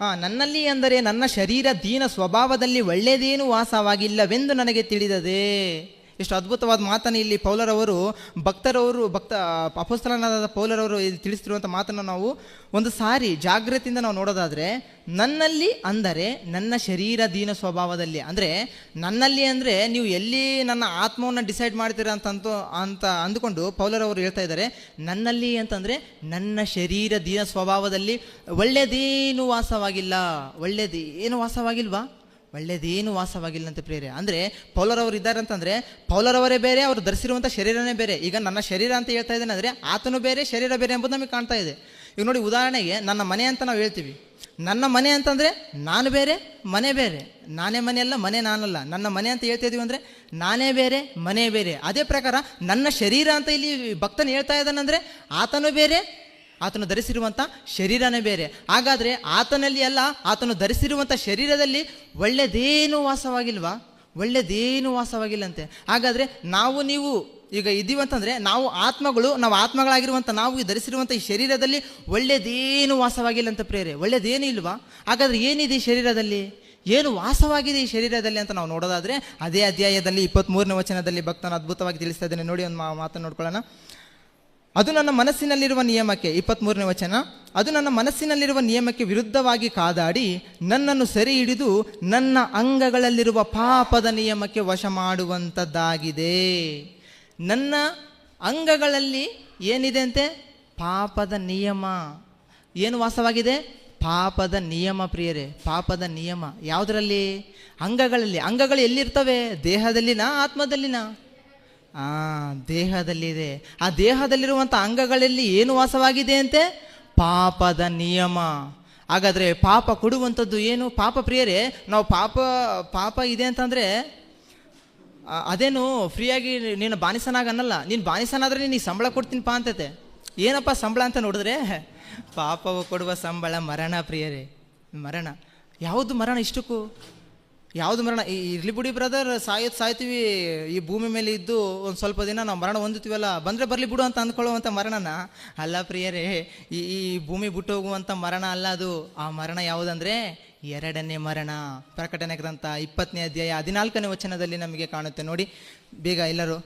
ಹಾಂ ನನ್ನಲ್ಲಿ ಅಂದರೆ ನನ್ನ ಶರೀರ ದೀನ ಸ್ವಭಾವದಲ್ಲಿ ಒಳ್ಳೆಯದೇನು ವಾಸವಾಗಿಲ್ಲವೆಂದು ನನಗೆ ತಿಳಿದದೆ. ಎಷ್ಟು ಅದ್ಭುತವಾದ ಮಾತನ್ನು ಇಲ್ಲಿ ಪೌಲರವರು, ಭಕ್ತರವರು, ಭಕ್ತ, ಅಪಸ್ತಲನಾದ ಪೌಲರವರು ಇಲ್ಲಿ ತಿಳಿಸ್ತಿರುವಂಥ ಮಾತನ್ನು ನಾವು ಒಂದು ಸಾರಿ ಜಾಗೃತಿಯಿಂದ ನಾವು ನೋಡೋದಾದರೆ, ನನ್ನಲ್ಲಿ ಅಂದರೆ ನನ್ನ ಶರೀರ ದೀನ ಸ್ವಭಾವದಲ್ಲಿ. ಅಂದರೆ ನನ್ನಲ್ಲಿ ಅಂದರೆ ನೀವು ಎಲ್ಲಿ ನನ್ನ ಆತ್ಮವನ್ನು ಡಿಸೈಡ್ ಮಾಡ್ತೀರಾ ಅಂತ ಅಂತು ಅಂದುಕೊಂಡು ಪೌಲರವರು ಹೇಳ್ತಾ ಇದ್ದಾರೆ, ನನ್ನಲ್ಲಿ ಅಂತಂದರೆ ನನ್ನ ಶರೀರ ದೀನ ಸ್ವಭಾವದಲ್ಲಿ ಒಳ್ಳೆಯದೇನು ವಾಸವಾಗಿಲ್ಲ. ಒಳ್ಳೆಯದೇನು ವಾಸವಾಗಿಲ್ವಾ? ಒಳ್ಳೆಯದೇನು ವಾಸವಾಗಿಲ್ಲ ಅಂತ ಪ್ರೇರೆ ಅಂದರೆ ಪೌಲರವರು ಇದ್ದಾರೆ ಅಂತಂದರೆ ಪೌಲರವರೇ ಬೇರೆ, ಅವರು ಧರಿಸಿರುವಂಥ ಶರೀರನೇ ಬೇರೆ. ಈಗ ನನ್ನ ಶರೀರ ಅಂತ ಹೇಳ್ತಾ ಇದ್ದೇನೆ ಅಂದರೆ ಆತನು ಬೇರೆ, ಶರೀರ ಬೇರೆ ಎಂಬುದು ನಮಗೆ ಕಾಣ್ತಾ ಇದೆ. ಈಗ ನೋಡಿ ಉದಾಹರಣೆಗೆ ನನ್ನ ಮನೆ ಅಂತ ನಾವು ಹೇಳ್ತೀವಿ. ನನ್ನ ಮನೆ ಅಂತಂದರೆ ನಾನು ಬೇರೆ, ಮನೆ ಬೇರೆ. ನಾನೇ ಮನೆಯಲ್ಲ ಮನೆ ನಾನಲ್ಲ. ನನ್ನ ಮನೆ ಅಂತ ಹೇಳ್ತಾ ಇದ್ದೀವಿ ಅಂದರೆ ನಾನೇ ಬೇರೆ, ಮನೆ ಬೇರೆ. ಅದೇ ಪ್ರಕಾರ ನನ್ನ ಶರೀರ ಅಂತ ಇಲ್ಲಿ ಭಕ್ತನು ಹೇಳ್ತಾ ಇದ್ದಾನಂದರೆ ಆತನು ಬೇರೆ ಆತನು ಧರಿಸಿರುವಂಥ ಶರೀರನೇ ಬೇರೆ. ಹಾಗಾದರೆ ಆತನಲ್ಲಿ ಅಲ್ಲ, ಆತನು ಧರಿಸಿರುವಂಥ ಶರೀರದಲ್ಲಿ ಒಳ್ಳೆಯದೇನೂ ವಾಸವಾಗಿಲ್ವಾ? ಒಳ್ಳೆಯದೇನು ವಾಸವಾಗಿಲ್ಲಂತೆ. ಹಾಗಾದರೆ ನಾವು ನೀವು ಈಗ ಇದ್ದೀವಂತಂದರೆ ನಾವು ಆತ್ಮಗಳು, ನಾವು ಆತ್ಮಗಳಾಗಿರುವಂಥ ನಾವು ಧರಿಸಿರುವಂಥ ಈ ಶರೀರದಲ್ಲಿ ಒಳ್ಳೆಯದೇನು ವಾಸವಾಗಿಲ್ಲ ಅಂತ ಪ್ರೇರೆ. ಒಳ್ಳೆಯದೇನು ಇಲ್ವಾ? ಹಾಗಾದರೆ ಏನಿದೆ ಈ ಶರೀರದಲ್ಲಿ? ಏನು ವಾಸವಾಗಿದೆ ಈ ಶರೀರದಲ್ಲಿ ಅಂತ ನಾವು ನೋಡೋದಾದರೆ, ಅದೇ ಅಧ್ಯಾಯದಲ್ಲಿ ಇಪ್ಪತ್ತ್ಮೂರನೇ ವಚನದಲ್ಲಿ ಭಕ್ತನ ಅದ್ಭುತವಾಗಿ ತಿಳಿಸ್ತಾ ಇದ್ದೇನೆ. ನೋಡಿ, ಒಂದು ಮಾತನ್ನು ನೋಡ್ಕೊಳ್ಳೋಣ. ಅದು ನನ್ನ ಮನಸ್ಸಿನಲ್ಲಿರುವ ನಿಯಮಕ್ಕೆ ಇಪ್ಪತ್ತ್ಮೂರನೇ ವಚನ, ಅದು ನನ್ನ ಮನಸ್ಸಿನಲ್ಲಿರುವ ನಿಯಮಕ್ಕೆ ವಿರುದ್ಧವಾಗಿ ಕಾದಾಡಿ, ನನ್ನನ್ನು ಸೆರೆ ಹಿಡಿದು ನನ್ನ ಅಂಗಗಳಲ್ಲಿರುವ ಪಾಪದ ನಿಯಮಕ್ಕೆ ವಶ ಮಾಡುವಂಥದ್ದಾಗಿದೆ. ನನ್ನ ಅಂಗಗಳಲ್ಲಿ ಏನಿದೆ ಅಂತೆ? ಪಾಪದ ನಿಯಮ. ಏನು ವಾಸವಾಗಿದೆ? ಪಾಪದ ನಿಯಮ ಪ್ರಿಯರೇ, ಪಾಪದ ನಿಯಮ. ಯಾವುದರಲ್ಲಿ? ಅಂಗಗಳಲ್ಲಿ. ಅಂಗಗಳು ಎಲ್ಲಿರ್ತವೆ? ದೇಹದಲ್ಲಿನ, ಆತ್ಮದಲ್ಲಿನ. ಆ, ದೇಹದಲ್ಲಿದೆ. ಆ ದೇಹದಲ್ಲಿರುವಂಥ ಅಂಗಗಳಲ್ಲಿ ಏನು ವಾಸವಾಗಿದೆ ಅಂತೆ? ಪಾಪದ ನಿಯಮ. ಹಾಗಾದರೆ ಪಾಪ ಕೊಡುವಂಥದ್ದು ಏನು? ಪಾಪ ಪ್ರಿಯರೇ, ನಾವು ಪಾಪ ಪಾಪ ಇದೆ ಅಂತಂದರೆ ಅದೇನು ಫ್ರೀಯಾಗಿ ನೀನು ಬಾನಿಸನಾಗ ಅನ್ನಲ್ಲ. ನೀನು ಬಾನಿಸನಾದ್ರೆ ನೀನು ಸಂಬಳ ಕೊಡ್ತೀನಿ ಪಾ ಅಂತತೆ. ಏನಪ್ಪ ಸಂಬಳ ಅಂತ ನೋಡಿದ್ರೆ? ಪಾಪವು ಕೊಡುವ ಸಂಬಳ ಮರಣ ಪ್ರಿಯರೇ. ಮರಣ. ಯಾವುದು ಮರಣ ಇಷ್ಟಕ್ಕೂ? ಯಾವುದು ಮರಣ? ಈ ಇರ್ಲಿ ಬಿಡಿ ಬ್ರದರ್ ಸಾಯೋದು ಸಾಯ್ತೀವಿ. ಈ ಭೂಮಿ ಮೇಲೆ ಇದ್ದು ಒಂದು ಸ್ವಲ್ಪ ದಿನ ನಾವು ಮರಣ ಹೊಂದುತ್ತೀವಲ್ಲ, ಬಂದರೆ ಬರಲಿ ಬಿಡು ಅಂತ ಅಂದ್ಕೊಳ್ಳುವಂಥ ಮರಣನ? ಅಲ್ಲ ಪ್ರಿಯರೇ, ಈ ಈ ಭೂಮಿ ಬಿಟ್ಟು ಹೋಗುವಂಥ ಮರಣ ಅಲ್ಲ ಅದು. ಆ ಮರಣ ಯಾವುದಂದ್ರೆ? ಎರಡನೇ ಮರಣ. ಪ್ರಕಟಣೆ ಗ್ರಂಥ ಇಪ್ಪತ್ತನೇ ಅಧ್ಯಾಯ ಹದಿನಾಲ್ಕನೇ ವಚನದಲ್ಲಿ ನಮಗೆ ಕಾಣುತ್ತೆ. ನೋಡಿ, ಬೇಗ ಎಲ್ಲರೂ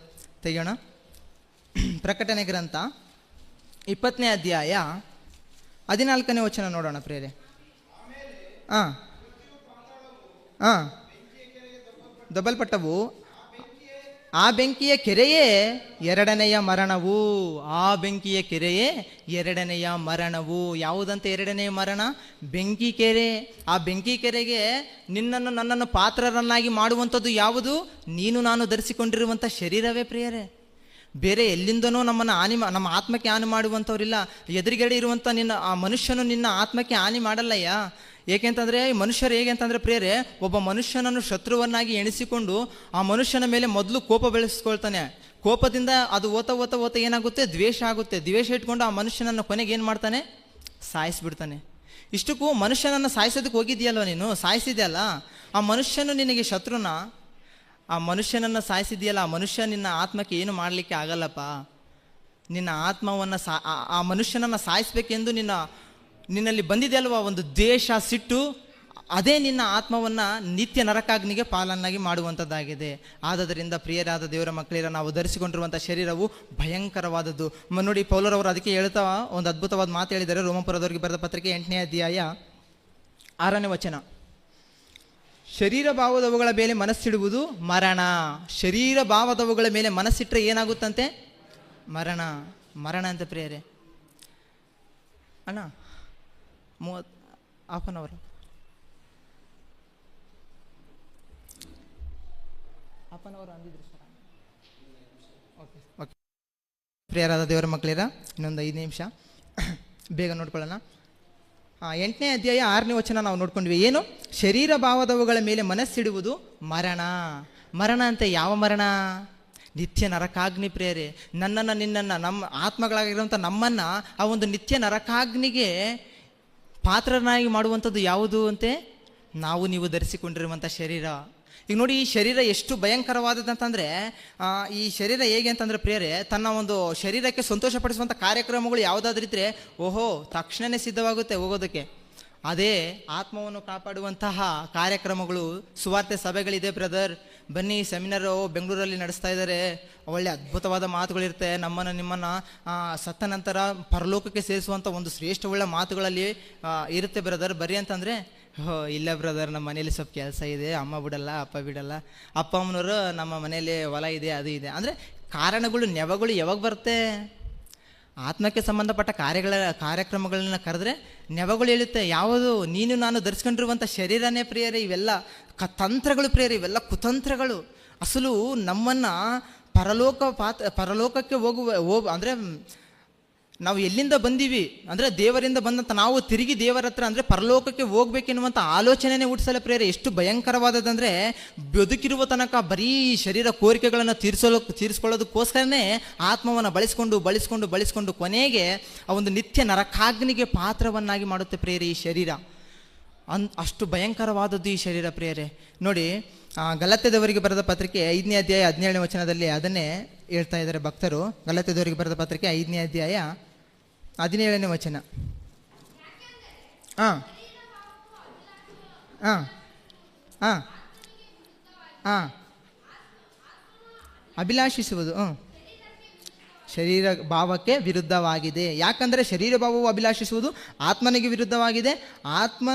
ತೆಗೆಯೋಣ. ಪ್ರಕಟಣೆ ಗ್ರಂಥ ಇಪ್ಪತ್ತನೇ ಅಧ್ಯಾಯ ಹದಿನಾಲ್ಕನೇ ವಚನ ನೋಡೋಣ ಪ್ರೇರೆ ಹಾಂ ಹಾಂ ದಬ್ಬಲ್ಪಟ್ಟವು ಆ ಬೆಂಕಿಯ ಕೆರೆಯೇ ಎರಡನೆಯ ಮರಣವು. ಆ ಬೆಂಕಿಯ ಕೆರೆಯೇ ಎರಡನೆಯ ಮರಣವು. ಯಾವುದಂತೆ ಎರಡನೆಯ ಮರಣ? ಬೆಂಕಿ ಕೆರೆ. ಆ ಬೆಂಕಿ ಕೆರೆಗೆ ನಿನ್ನನ್ನು ನನ್ನನ್ನು ಪಾತ್ರರನ್ನಾಗಿ ಮಾಡುವಂಥದ್ದು ಯಾವುದು? ನೀನು ನಾನು ಧರಿಸಿಕೊಂಡಿರುವಂಥ ಶರೀರವೇ ಪ್ರಿಯರೇ. ಬೇರೆ ಎಲ್ಲಿಂದನೂ ನಮ್ಮನ್ನು ಹಾನಿ ನಮ್ಮ ಆತ್ಮಕ್ಕೆ ಹಾನಿ ಮಾಡುವಂಥವ್ರಿಲ್ಲ. ಎದುರುಗಡೆ ಇರುವಂಥ ನಿನ್ನ, ಆ ಮನುಷ್ಯನು ನಿನ್ನ ಆತ್ಮಕ್ಕೆ ಹಾನಿ ಮಾಡಲ್ಲಯ್ಯ. ಏಕೆಂತಂದರೆ ಈ ಮನುಷ್ಯರು ಹೇಗೆ ಅಂತಂದರೆ ಪ್ರೇರೆ ಒಬ್ಬ ಮನುಷ್ಯನನ್ನು ಶತ್ರುವನ್ನಾಗಿ ಎಣಿಸಿಕೊಂಡು ಆ ಮನುಷ್ಯನ ಮೇಲೆ ಮೊದಲು ಕೋಪ ಬೆಳೆಸ್ಕೊಳ್ತಾನೆ. ಕೋಪದಿಂದ ಅದು ಓತ ಓತ ಓತ ಏನಾಗುತ್ತೆ? ದ್ವೇಷ ಆಗುತ್ತೆ. ದ್ವೇಷ ಇಟ್ಕೊಂಡು ಆ ಮನುಷ್ಯನನ್ನು ಕೊನೆಗೆ ಏನು ಮಾಡ್ತಾನೆ? ಸಾಯಿಸಿಬಿಡ್ತಾನೆ. ಇಷ್ಟಕ್ಕೂ ಮನುಷ್ಯನನ್ನು ಸಾಯಿಸೋದಕ್ಕೆ ಹೋಗಿದ್ಯಲ್ವ ನೀನು? ಸಾಯಿಸಿದೆಯಲ್ಲ ಆ ಮನುಷ್ಯನು ನಿನಗೆ ಶತ್ರುನ? ಆ ಮನುಷ್ಯನನ್ನು ಸಾಯಿಸಿದೆಯಲ್ಲ ಆ ಮನುಷ್ಯ ನಿನ್ನ ಆತ್ಮಕ್ಕೆ ಏನು ಮಾಡಲಿಕ್ಕೆ ಆಗಲ್ಲಪ್ಪ? ನಿನ್ನ ಆತ್ಮವನ್ನು ಸಾ ಆ- ಮನುಷ್ಯನನ್ನು ಸಾಯಿಸ್ಬೇಕೆಂದು ನಿನ್ನ ನಿನ್ನಲ್ಲಿ ಬಂದಿದೆ ಅಲ್ವಾ ಒಂದು ದೇಶ ಸಿಟ್ಟು? ಅದೇ ನಿನ್ನ ಆತ್ಮವನ್ನು ನಿತ್ಯ ನರಕಾಗ್ನಿಗೆ ಪಾಲನ್ನಾಗಿ ಮಾಡುವಂಥದ್ದಾಗಿದೆ. ಆದ್ದರಿಂದ ಪ್ರಿಯರಾದ ದೇವರ ಮಕ್ಕಳಿರ, ನಾವು ಧರಿಸಿಕೊಂಡಿರುವಂಥ ಶರೀರವು ಭಯಂಕರವಾದದ್ದು. ನೋಡಿ, ಪೌಲರವರು ಅದಕ್ಕೆ ಹೇಳ್ತಾ ಒಂದು ಅದ್ಭುತವಾದ ಮಾತು ಹೇಳಿದ್ದಾರೆ. ರೋಮಪುರದವರಿಗೆ ಬರೆದ ಪತ್ರಿಕೆ ಎಂಟನೇ ಅಧ್ಯಾಯ ಆರನೇ ವಚನ. ಶರೀರ ಭಾವದವುಗಳ ಮೇಲೆ ಮನಸ್ಸಿಡುವುದು ಮರಣ. ಶರೀರ ಭಾವದವುಗಳ ಮೇಲೆ ಮನಸ್ಸಿಟ್ಟರೆ ಏನಾಗುತ್ತಂತೆ? ಮರಣ. ಮರಣ ಅಂತ ಪ್ರಿಯರೇ. ಅಣ್ಣ ಮೂವತ್ತು half an hour half hour ಅಂದಿದ್ರು okay okay ಪ್ರಿಯರಾದ ದೇವರ ಮಕ್ಕಳಿರ ಇನ್ನೊಂದು ಐದು ನಿಮಿಷ. ಬೇಗ ನೋಡ್ಕೊಳ್ಳೋಣ. ಎಂಟನೇ ಅಧ್ಯಾಯ ಆರನೇ ವಚನ ನಾವು ನೋಡ್ಕೊಂಡ್ವಿ. ಏನು? ಶರೀರ ಭಾವದವುಗಳ ಮೇಲೆ ಮನಸ್ಸಿಡುವುದು ಮರಣ. ಮರಣ ಅಂತ ಯಾವ ಮರಣ? ನಿತ್ಯ ನರಕಾಗ್ನಿ ಪ್ರೇರೆ ನನ್ನನ್ನು, ನಿನ್ನನ್ನು ನಮ್ಮ ಆತ್ಮಗಳಾಗಿರುವಂಥ ನಮ್ಮನ್ನು ಆ ಒಂದು ನಿತ್ಯ ನರಕಾಗ್ನಿಗೆ ಪಾತ್ರನಾಗಿ ಮಾಡುವಂಥದ್ದು ಯಾವುದು ಅಂತೆ? ನಾವು ನೀವು ಧರಿಸಿಕೊಂಡಿರುವಂಥ ಶರೀರ. ಈಗ ನೋಡಿ, ಈ ಶರೀರ ಎಷ್ಟು ಭಯಂಕರವಾದದ್ದಂತಂದರೆ ಈ ಶರೀರ ಹೇಗೆ ಅಂತಂದರೆ ಪ್ರಿಯರೇ, ತನ್ನ ಒಂದು ಶರೀರಕ್ಕೆ ಸಂತೋಷಪಡಿಸುವಂಥ ಕಾರ್ಯಕ್ರಮಗಳು ಯಾವುದಾದ್ರೂ ಇದ್ದರೆ ಓಹೋ ತಕ್ಷಣವೇ ಸಿದ್ಧವಾಗುತ್ತೆ ಹೋಗೋದಕ್ಕೆ. ಅದೇ ಆತ್ಮವನ್ನು ಕಾಪಾಡುವಂತಹ ಕಾರ್ಯಕ್ರಮಗಳು, ಸುವಾರ್ತೆ ಸಭೆಗಳಿದೆ ಬ್ರದರ್. ಬನ್ನಿ ಸೆಮಿನಾರು ಬೆಂಗಳೂರಲ್ಲಿ ನಡೆಸ್ತಾ ಇದ್ದಾರೆ ಒಳ್ಳೆ ಅದ್ಭುತವಾದ ಮಾತುಗಳಿರುತ್ತೆ. ನಮ್ಮನ್ನು, ನಿಮ್ಮನ್ನು ಸತ್ತ ನಂತರ ಪರಲೋಕಕ್ಕೆ ಸೇರಿಸುವಂಥ ಒಂದು ಶ್ರೇಷ್ಠ ಒಳ್ಳೆ ಮಾತುಗಳಲ್ಲಿ ಇರುತ್ತೆ ಬ್ರದರ್ ಬರೀ ಅಂತಂದರೆ, ಹೋ, ಇಲ್ಲ ಬ್ರದರ್ ನಮ್ಮ ಮನೇಲಿ ಸ್ವಲ್ಪ ಕೆಲಸ ಇದೆ. ಅಮ್ಮ ಬಿಡಲ್ಲ, ಅಪ್ಪ ಬಿಡಲ್ಲ. ಅಪ್ಪ ಅಮ್ಮನವರು ನಮ್ಮ ಮನೆಯಲ್ಲಿ ಹೊಲ ಇದೆ, ಅದು ಇದೆ. ಅಂದರೆ ಕಾರಣಗಳು, ನೆವಗಳು ಯಾವಾಗ ಬರುತ್ತೆ? ಆತ್ಮಕ್ಕೆ ಸಂಬಂಧಪಟ್ಟ ಕಾರ್ಯಗಳ, ಕಾರ್ಯಕ್ರಮಗಳನ್ನ ಕರೆದ್ರೆ ನೆವಗಳು ಹೇಳುತ್ತೆ, ಯಾವುದು ನೀನು ನಾನು ಧರಿಸ್ಕೊಂಡಿರುವಂಥ ಶರೀರನೇ ಪ್ರಿಯರೇ, ಇವೆಲ್ಲ ಕ, ತಂತ್ರಗಳು ಪ್ರಿಯರೇ, ಇವೆಲ್ಲ ಕುತಂತ್ರಗಳು. ಅಸಲು ನಮ್ಮನ್ನು ಪರಲೋಕ ಪಾತ್, ಪರಲೋಕಕ್ಕೆ ಹೋಗುವ, ಹೋಗ, ಅಂದರೆ ನಾವು ಎಲ್ಲಿಂದ ಬಂದೀವಿ ಅಂದರೆ ದೇವರಿಂದ ಬಂದಂಥ ನಾವು ತಿರುಗಿ ದೇವರ ಹತ್ರ ಅಂದರೆ ಪರಲೋಕಕ್ಕೆ ಹೋಗ್ಬೇಕೆನ್ನುವಂಥ ಆಲೋಚನೆನೇ ಹುಟ್ಟಿಸಲ ಪ್ರೇರೆ ಎಷ್ಟು ಭಯಂಕರವಾದದಂದರೆ ಬದುಕಿರುವ ತನಕ ಬರೀ ಶರೀರ ಕೋರಿಕೆಗಳನ್ನು ತೀರಿಸಲು ತೀರಿಸ್ಕೊಳ್ಳೋದಕ್ಕೋಸ್ಕರನೇ ಆತ್ಮವನ್ನು ಬಳಸ್ಕೊಂಡು ಬಳಸ್ಕೊಂಡು ಬಳಸ್ಕೊಂಡು ಕೊನೆಗೆ ಆ ಒಂದು ನಿತ್ಯ ನರಕಾಗ್ನಿಗೆ ಪಾತ್ರವನ್ನಾಗಿ ಮಾಡುತ್ತೆ ಪ್ರೇರೆ ಈ ಶರೀರ. ಅನ್ ಅಷ್ಟು ಭಯಂಕರವಾದದ್ದು ಈ ಶರೀರ ಪ್ರೇರೆ ನೋಡಿ ಆ, ಗಲಾತ್ಯದವರಿಗೆ ಬರೆದ ಪತ್ರಿಕೆ ಐದನೇ ಅಧ್ಯಾಯ ಹದಿನೇಳನೇ ವಚನದಲ್ಲಿ ಅದನ್ನೇ ಹೇಳ್ತಾ ಇದ್ದಾರೆ ಭಕ್ತರು. ಗಲತ್ತೆದವರಿಗೆ ಬರೆದ ಪತ್ರಿಕೆ ಐದನೇ ಅಧ್ಯಾಯ ಹದಿನೇಳನೇ ವಚನ. ಹಾಂ ಹಾಂ ಹಾಂ ಹಾಂ ಅಭಿಲಾಷಿಸುವುದು. ಹ್ಞೂ ಶರೀರ ಭಾವಕ್ಕೆ ವಿರುದ್ಧವಾಗಿದೆ. ಯಾಕಂದರೆ ಶರೀರ ಭಾವವು ಅಭಿಲಾಷಿಸುವುದು, ಆತ್ಮನಿಗೆ ವಿರುದ್ಧವಾಗಿದೆ. ಆತ್ಮ,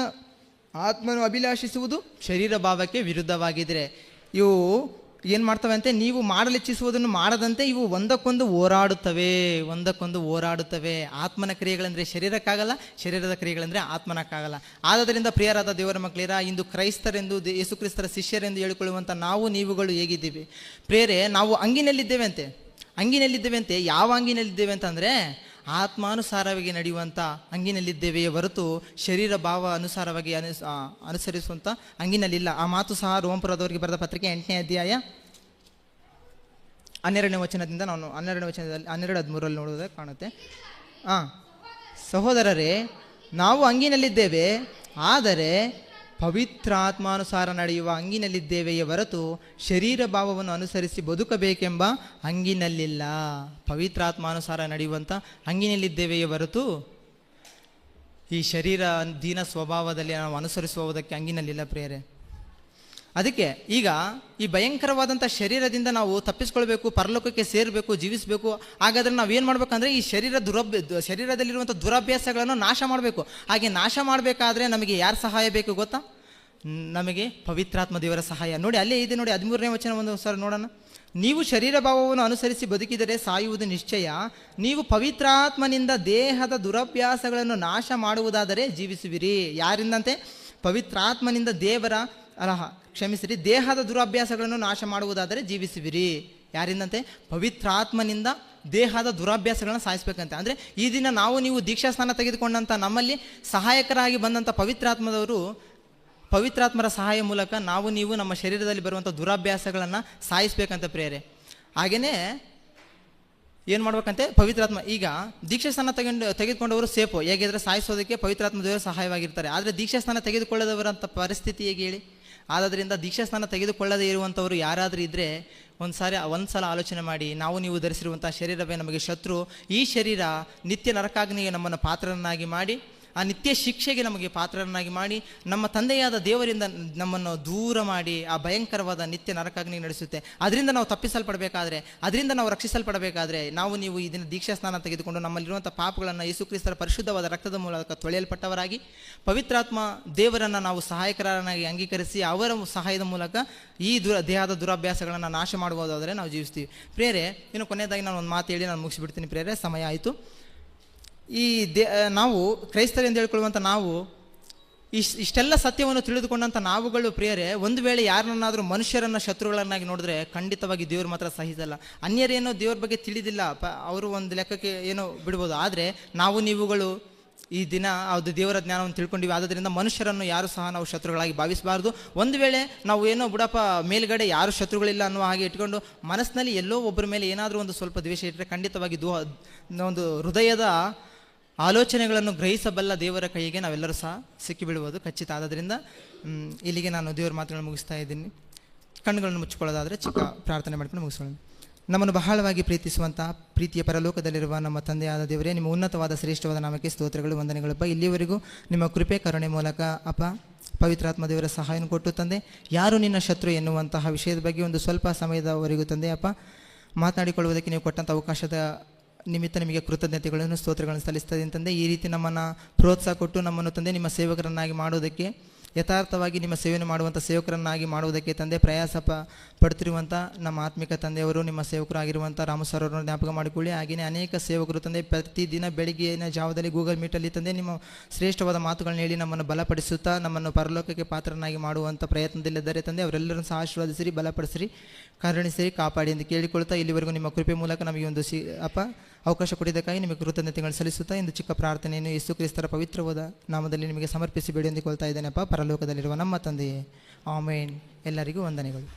ಆತ್ಮನು ಅಭಿಲಾಷಿಸುವುದು, ಶರೀರ ಭಾವಕ್ಕೆ ವಿರುದ್ಧವಾಗಿದ್ರೆ. ಇವು ಏನು ಮಾಡ್ತವೆ ನೀವು ಮಾಡಲಿಚ್ಛಿಸುವುದನ್ನು ಮಾಡದಂತೆ ಇವು ಒಂದಕ್ಕೊಂದು ಹೋರಾಡುತ್ತವೆ ಒಂದಕ್ಕೊಂದು ಹೋರಾಡುತ್ತವೆ. ಆತ್ಮನ ಕ್ರಿಯೆಗಳಂದರೆ ಶರೀರಕ್ಕಾಗಲ್ಲ, ಶರೀರದ ಕ್ರಿಯೆಗಳಂದರೆ ಆತ್ಮನಕ್ಕಾಗಲ್ಲ. ಆದ್ದರಿಂದ ಪ್ರಿಯರಾದ ದೇವರ ಮಕ್ಕಳಿರ, ಇಂದು ಕ್ರೈಸ್ತರೆಂದು ಯೇಸುಕ್ರಿಸ್ತರ ಕ್ರಿಸ್ತರ ಶಿಷ್ಯರೆಂದು ಹೇಳಿಕೊಳ್ಳುವಂಥ ನಾವು, ನೀವುಗಳು ಹೇಗಿದ್ದೀವಿ? ಪ್ರೇರೆ ನಾವು ಅಂಗಿನಲ್ಲಿದ್ದೇವೆ ಅಂತೆ ಅಂಗಿನಲ್ಲಿದ್ದೇವೆ ಅಂತೆ ಯಾವ ಅಂಗಿನಲ್ಲಿದ್ದೇವೆ ಅಂತಂದರೆ ಆತ್ಮಾನುಸಾರವಾಗಿ ನಡೆಯುವಂಥ ಅಂಗಿನಲ್ಲಿದ್ದೇವೆಯೇ ಹೊರತು ಶರೀರ ಭಾವ ಅನುಸಾರವಾಗಿ ಅನುಸ ಅನುಸರಿಸುವಂಥ ಅಂಗಿನಲ್ಲಿಲ್ಲ. ಆ ಮಾತು ಸಹ ರೋಮಪುರದವರಿಗೆ ಬರೆದ ಪತ್ರಿಕೆ ಎಂಟನೇ ಅಧ್ಯಾಯ ಹನ್ನೆರಡನೇ ವಚನದಿಂದ ನಾನು ಹನ್ನೆರಡನೇ ವಚನದಲ್ಲಿ ಹನ್ನೆರಡು ಹದಿಮೂರಲ್ಲಿ ನೋಡೋದೇ ಕಾಣುತ್ತೆ. ಹಾಂ ಸಹೋದರರೇ, ನಾವು ಅಂಗಿನಲ್ಲಿದ್ದೇವೆ, ಆದರೆ ಪವಿತ್ರಾತ್ಮಾನುಸಾರ ನಡೆಯುವ ಅಂಗಿನಲ್ಲಿದ್ದೇವೆಯೇ ಹೊರತು ಶರೀರ ಭಾವವನ್ನು ಅನುಸರಿಸಿ ಬದುಕಬೇಕೆಂಬ ಅಂಗಿನಲ್ಲಿಲ್ಲ ಪವಿತ್ರಾತ್ಮಾನುಸಾರ ನಡೆಯುವಂಥ ಅಂಗಿನಲ್ಲಿದ್ದೇವೆಯೇ ಹೊರತು ಈ ಶರೀರ ದೀನ ಸ್ವಭಾವದಲ್ಲಿ ನಾವು ಅನುಸರಿಸುವುದಕ್ಕೆ ಅಂಗಿನಲ್ಲಿಲ್ಲ ಪ್ರಿಯರೇ. ಅದಕ್ಕೆ ಈಗ ಈ ಭಯಂಕರವಾದಂಥ ಶರೀರದಿಂದ ನಾವು ತಪ್ಪಿಸ್ಕೊಳ್ಬೇಕು, ಪರಲೋಕಕ್ಕೆ ಸೇರಬೇಕು, ಜೀವಿಸಬೇಕು, ಹಾಗಾದರೆ ನಾವು ಏನು ಮಾಡಬೇಕಂದ್ರೆ ಈ ಶರೀರ ದುರಭ್ಯ ಶರೀರದಲ್ಲಿರುವಂಥ ದುರಭ್ಯಾಸಗಳನ್ನು ನಾಶ ಮಾಡಬೇಕು. ಹಾಗೆ ನಾಶ ಮಾಡಬೇಕಾದ್ರೆ ನಮಗೆ ಯಾರ ಸಹಾಯ ಬೇಕು ಗೊತ್ತಾ? ನಮಗೆ ಪವಿತ್ರಾತ್ಮ ದೇವರ ಸಹಾಯ. ನೋಡಿ, ಅಲ್ಲೇ ಇದೆ ನೋಡಿ, ಹದಿಮೂರನೇ ವಚನ ಒಂದು ಸರ್ ನೋಡೋಣ. ನೀವು ಶರೀರ ಭಾವವನ್ನು ಅನುಸರಿಸಿ ಬದುಕಿದರೆ ಸಾಯುವುದು ನಿಶ್ಚಯ. ನೀವು ಪವಿತ್ರಾತ್ಮನಿಂದ ದೇಹದ ದುರಭ್ಯಾಸಗಳನ್ನು ನಾಶ ಮಾಡುವುದಾದರೆ ಜೀವಿಸುವಿರಿ. ಯಾರಿಂದಂತೆ? ಪವಿತ್ರಾತ್ಮನಿಂದ ದೇವರ ಅಲ್ಲ ಕ್ಷಮಿಸಿರಿ, ದೇಹದ ದುರಭ್ಯಾಸಗಳನ್ನು ನಾಶ ಮಾಡುವುದಾದರೆ ಜೀವಿಸುವಿರಿ. ಯಾರಿಂದಂತೆ? ಪವಿತ್ರಾತ್ಮನಿಂದ ದೇಹದ ದುರಭ್ಯಾಸಗಳನ್ನು ಸಾಯಿಸಬೇಕಂತೆ. ಅಂದರೆ ಈ ದಿನ ನಾವು ನೀವು ದೀಕ್ಷಾಸ್ನಾನ ತೆಗೆದುಕೊಂಡಂಥ ನಮ್ಮಲ್ಲಿ ಸಹಾಯಕರಾಗಿ ಬಂದಂಥ ಪವಿತ್ರಾತ್ಮದವರು, ಪವಿತ್ರಾತ್ಮರ ಸಹಾಯ ಮೂಲಕ ನಾವು ನೀವು ನಮ್ಮ ಶರೀರದಲ್ಲಿ ಬರುವಂಥ ದುರಭ್ಯಾಸಗಳನ್ನು ಸಾಯಿಸಬೇಕಂತ ಪ್ರೇರೆ. ಹಾಗೆಯೇ ಏನು ಮಾಡ್ಬೇಕಂತೆ? ಪವಿತ್ರಾತ್ಮ, ಈಗ ದೀಕ್ಷಾಸ್ಥಾನ ತಗೊಂಡು, ತೆಗೆದುಕೊಂಡವರು ಸೇಫು ಹೇಗಿದ್ರೆ ಸಾಯಿಸೋದಕ್ಕೆ ಪವಿತ್ರಾತ್ಮದವರು ಸಹಾಯವಾಗಿರ್ತಾರೆ. ಆದರೆ ದೀಕ್ಷಾಸ್ಥಾನ ತೆಗೆದುಕೊಳ್ಳದವರಂಥ ಪರಿಸ್ಥಿತಿ ಹೇಗೆ ಹೇಳಿ? ಆದ್ದರಿಂದ ದೀಕ್ಷಾಸ್ಥಾನ ತೆಗೆದುಕೊಳ್ಳದೇ ಇರುವಂಥವರು ಯಾರಾದರೂ ಇದ್ದರೆ ಒಂದು ಸಾರಿ ಒಂದು ಸಲ ಆಲೋಚನೆ ಮಾಡಿ, ನಾವು ನೀವು ಧರಿಸಿರುವಂಥ ಶರೀರವೇ ನಮಗೆ ಶತ್ರು. ಈ ಶರೀರ ನಿತ್ಯ ನರಕಾಗ್ನಿಗೆ ನಮ್ಮನ್ನು ಪಾತ್ರರನ್ನಾಗಿ ಮಾಡಿ ಆ ನಿತ್ಯ ಶಿಕ್ಷೆಗೆ ನಮಗೆ ಪಾತ್ರರನ್ನಾಗಿ ಮಾಡಿ ನಮ್ಮ ತಂದೆಯಾದ ದೇವರಿಂದ ನಮ್ಮನ್ನು ದೂರ ಮಾಡಿ ಆ ಭಯಂಕರವಾದ ನಿತ್ಯ ನರಕಾಗ್ನಿ ನಡೆಸುತ್ತೆ. ಅದರಿಂದ ನಾವು ತಪ್ಪಿಸಲ್ಪಡಬೇಕಾದ್ರೆ, ಅದರಿಂದ ನಾವು ರಕ್ಷಿಸಲ್ಪಡಬೇಕಾದ್ರೆ, ನಾವು ನೀವು ಇದನ್ನು ದೀಕ್ಷಾ ಸ್ನಾನ ತೆಗೆದುಕೊಂಡು ನಮ್ಮಲ್ಲಿರುವಂಥ ಪಾಪಗಳನ್ನು ಯೇಸುಕ್ರಿಸ್ತರ ಪರಿಶುದ್ಧವಾದ ರಕ್ತದ ಮೂಲಕ ತೊಳೆಯಲ್ಪಟ್ಟವರಾಗಿ, ಪವಿತ್ರಾತ್ಮ ದೇವರನ್ನು ನಾವು ಸಹಾಯಕರನ್ನಾಗಿ ಅಂಗೀಕರಿಸಿ ಅವರ ಸಹಾಯದ ಮೂಲಕ ಈ ದುರ, ದೇಹದ ದುರಾಭ್ಯಾಸಗಳನ್ನು ನಾಶ ಮಾಡುವುದಾದರೆ ನಾವು ಜೀವಿಸ್ತೀವಿ. ಪ್ರೇರೆ ಇನ್ನು ಕೊನೆಯದಾಗಿ ನಾನು ಒಂದು ಮಾತು ಹೇಳಿ ನಾನು ಮುಗಿಸಿಬಿಡ್ತೀನಿ ಪ್ರೇರೆ ಸಮಯ ಆಯಿತು. ಈ ದೇ ನಾವು ಕ್ರೈಸ್ತರೆಂದು ಹೇಳ್ಕೊಳ್ಳುವಂಥ ನಾವು ಇಶ್ ಇಷ್ಟೆಲ್ಲ ಸತ್ಯವನ್ನು ತಿಳಿದುಕೊಂಡಂಥ ನಾವುಗಳು ಪ್ರಿಯರೇ, ಒಂದು ವೇಳೆ ಯಾರನ್ನಾದರೂ ಮನುಷ್ಯರನ್ನು ಶತ್ರುಗಳನ್ನಾಗಿ ನೋಡಿದ್ರೆ ಖಂಡಿತವಾಗಿ ದೇವರು ಮಾತ್ರ ಸಹಿಸಲ್ಲ. ಅನ್ಯರೇನೋ ದೇವ್ರ ಬಗ್ಗೆ ತಿಳಿದಿಲ್ಲ, ಪ, ಅವರು ಒಂದು ಲೆಕ್ಕಕ್ಕೆ ಏನೋ ಬಿಡ್ಬೋದು. ಆದರೆ ನಾವು ನೀವುಗಳು ಈ ದಿನ ಅದು ದೇವರ ಜ್ಞಾನವನ್ನು ತಿಳ್ಕೊಂಡಿವಿ. ಆದ್ದರಿಂದ ಮನುಷ್ಯರನ್ನು ಯಾರು ಸಹ ನಾವು ಶತ್ರುಗಳಾಗಿ ಭಾವಿಸಬಾರ್ದು. ಒಂದು ವೇಳೆ ನಾವು ಏನೋ ಬುಡಪ್ಪ ಮೇಲ್ಗಡೆ ಯಾರು ಶತ್ರುಗಳಿಲ್ಲ ಅನ್ನುವ ಹಾಗೆ ಇಟ್ಕೊಂಡು ಮನಸ್ಸಿನಲ್ಲಿ ಎಲ್ಲೋ ಒಬ್ಬರ ಮೇಲೆ ಏನಾದರೂ ಒಂದು ಸ್ವಲ್ಪ ದ್ವೇಷ ಇಟ್ಟರೆ ಖಂಡಿತವಾಗಿ ದೂ ಒಂದು ಹೃದಯದ ಆಲೋಚನೆಗಳನ್ನು ಗ್ರಹಿಸಬಲ್ಲ ದೇವರ ಕೈಗೆ ನಾವೆಲ್ಲರೂ ಸಹ ಸಿಕ್ಕಿಬಿಡುವುದು ಖಚಿತ. ಆದ್ದರಿಂದ ಇಲ್ಲಿಗೆ ನಾನು ದೇವರ ಮಾತುಗಳನ್ನು ಮುಗಿಸ್ತಾ ಇದ್ದೀನಿ. ಕಣ್ಣುಗಳನ್ನು ಮುಚ್ಚಿಕೊಳ್ಳೋದಾದರೆ ಚಿಕ್ಕ ಪ್ರಾರ್ಥನೆ ಮಾಡ್ಕೊಂಡು ಮುಗಿಸೋಣ. ನಮ್ಮನ್ನು ಬಹಳವಾಗಿ ಪ್ರೀತಿಸುವಂತಹ ಪ್ರೀತಿಯ ಪರಲೋಕದಲ್ಲಿರುವ ನಮ್ಮ ತಂದೆಯಾದ ದೇವರೇ, ನಿಮ್ಮ ಉನ್ನತವಾದ ಶ್ರೇಷ್ಠವಾದ ನಾಮಕ್ಕೆ ಸ್ತೋತ್ರಗಳು ವಂದನೆಗಳಪ್ಪ ಇಲ್ಲಿವರೆಗೂ ನಿಮ್ಮ ಕೃಪೆ, ಕರುಣೆ ಮೂಲಕ ಅಪ್ಪ, ಪವಿತ್ರಾತ್ಮ ದೇವರ ಸಹಾಯ ಕೊಟ್ಟು ತಂದೆ, ಯಾರು ನಿನ್ನ ಶತ್ರು ಎನ್ನುವಂತಹ ವಿಷಯದ ಬಗ್ಗೆ ಒಂದು ಸ್ವಲ್ಪ ಸಮಯದವರೆಗೂ ತಂದೆ, ಅಪ್ಪ, ಮಾತನಾಡಿಕೊಳ್ಳುವುದಕ್ಕೆ ನೀವು ಕೊಟ್ಟಂಥ ಅವಕಾಶದ ನಿಮಿತ್ತ ನಿಮಗೆ ಕೃತಜ್ಞತೆಗಳನ್ನು ಸ್ತೋತ್ರಗಳನ್ನು ಸಲ್ಲಿಸ್ತದೆ ಅಂತಂದೆ ಈ ರೀತಿ ನಮ್ಮನ್ನು ಪ್ರೋತ್ಸಾಹ ಕೊಟ್ಟು ನಮ್ಮನ್ನು ತಂದೆ ನಿಮ್ಮ ಸೇವಕರನ್ನಾಗಿ ಮಾಡುವುದಕ್ಕೆ ಯಥಾರ್ಥವಾಗಿ ನಿಮ್ಮ ಸೇವೆಯನ್ನು ಮಾಡುವಂಥ ಸೇವಕರನ್ನಾಗಿ ಮಾಡುವುದಕ್ಕೆ ತಂದೆ ಪ್ರಯಾಸ ಪ ಪಡ್ತಿರುವಂಥ ನಮ್ಮ ಆತ್ಮಿಕ ತಂದೆಯವರು, ನಿಮ್ಮ ಸೇವಕರಾಗಿರುವಂಥ ರಾಮ ಜ್ಞಾಪಕ ಮಾಡಿಕೊಳ್ಳಿ. ಹಾಗೆಯೇ ಅನೇಕ ಸೇವಕರು ತಂದೆ ಪ್ರತಿದಿನ ಬೆಳಗ್ಗಿನ ಜಾವದಲ್ಲಿ ಗೂಗಲ್ ಮೀಟಲ್ಲಿ ತಂದೆ ನಿಮ್ಮ ಶ್ರೇಷ್ಠವಾದ ಮಾತುಗಳನ್ನ ಹೇಳಿ ನಮ್ಮನ್ನು ಬಲಪಡಿಸುತ್ತಾ, ನಮ್ಮನ್ನು ಪರಲೋಕಕ್ಕೆ ಪಾತ್ರನಾಗಿ ಮಾಡುವಂಥ ಪ್ರಯತ್ನದಲ್ಲಿದ್ದಾರೆ ತಂದೆ ಅವರೆಲ್ಲರನ್ನು ಸಹ ಆಶೀರ್ವದಿಸಿರಿ, ಬಲಪಡಿಸಿರಿ, ಕರುಣಿಸಿರಿ, ಕಾಪಾಡಿ ಎಂದು ಕೇಳಿಕೊಳ್ತಾ ಇಲ್ಲಿವರೆಗೂ ನಿಮ್ಮ ಕೃಪೆ ಮೂಲಕ ನಮಗೆ ಒಂದು ಸಿ, ಅಪ್ಪ ಅವಕಾಶ ಕೊಟ್ಟಿದ್ದಕ್ಕಾಗಿ ನಿಮಗೆ ಕೃತಜ್ಞತೆಗಳು ಸಲ್ಲಿಸುತ್ತಾ ಇಂದು ಚಿಕ್ಕ ಪ್ರಾರ್ಥನೆಯನ್ನು ಯೇಸು ಕ್ರಿಸ್ತರ ಪವಿತ್ರವಾದ ನಾಮದಲ್ಲಿ ನಿಮಗೆ ಸಮರ್ಪಿಸಿ ಬೇಡಿ ಎಂದುಕೊಳ್ತಾ ಇದ್ದೇನೆಪ್ಪ ಪರಲೋಕದಲ್ಲಿರುವ ನಮ್ಮ ತಂದೆಯೇ. ಆಮೇನ್. ಎಲ್ಲರಿಗೂ ವಂದನೆಗಳು.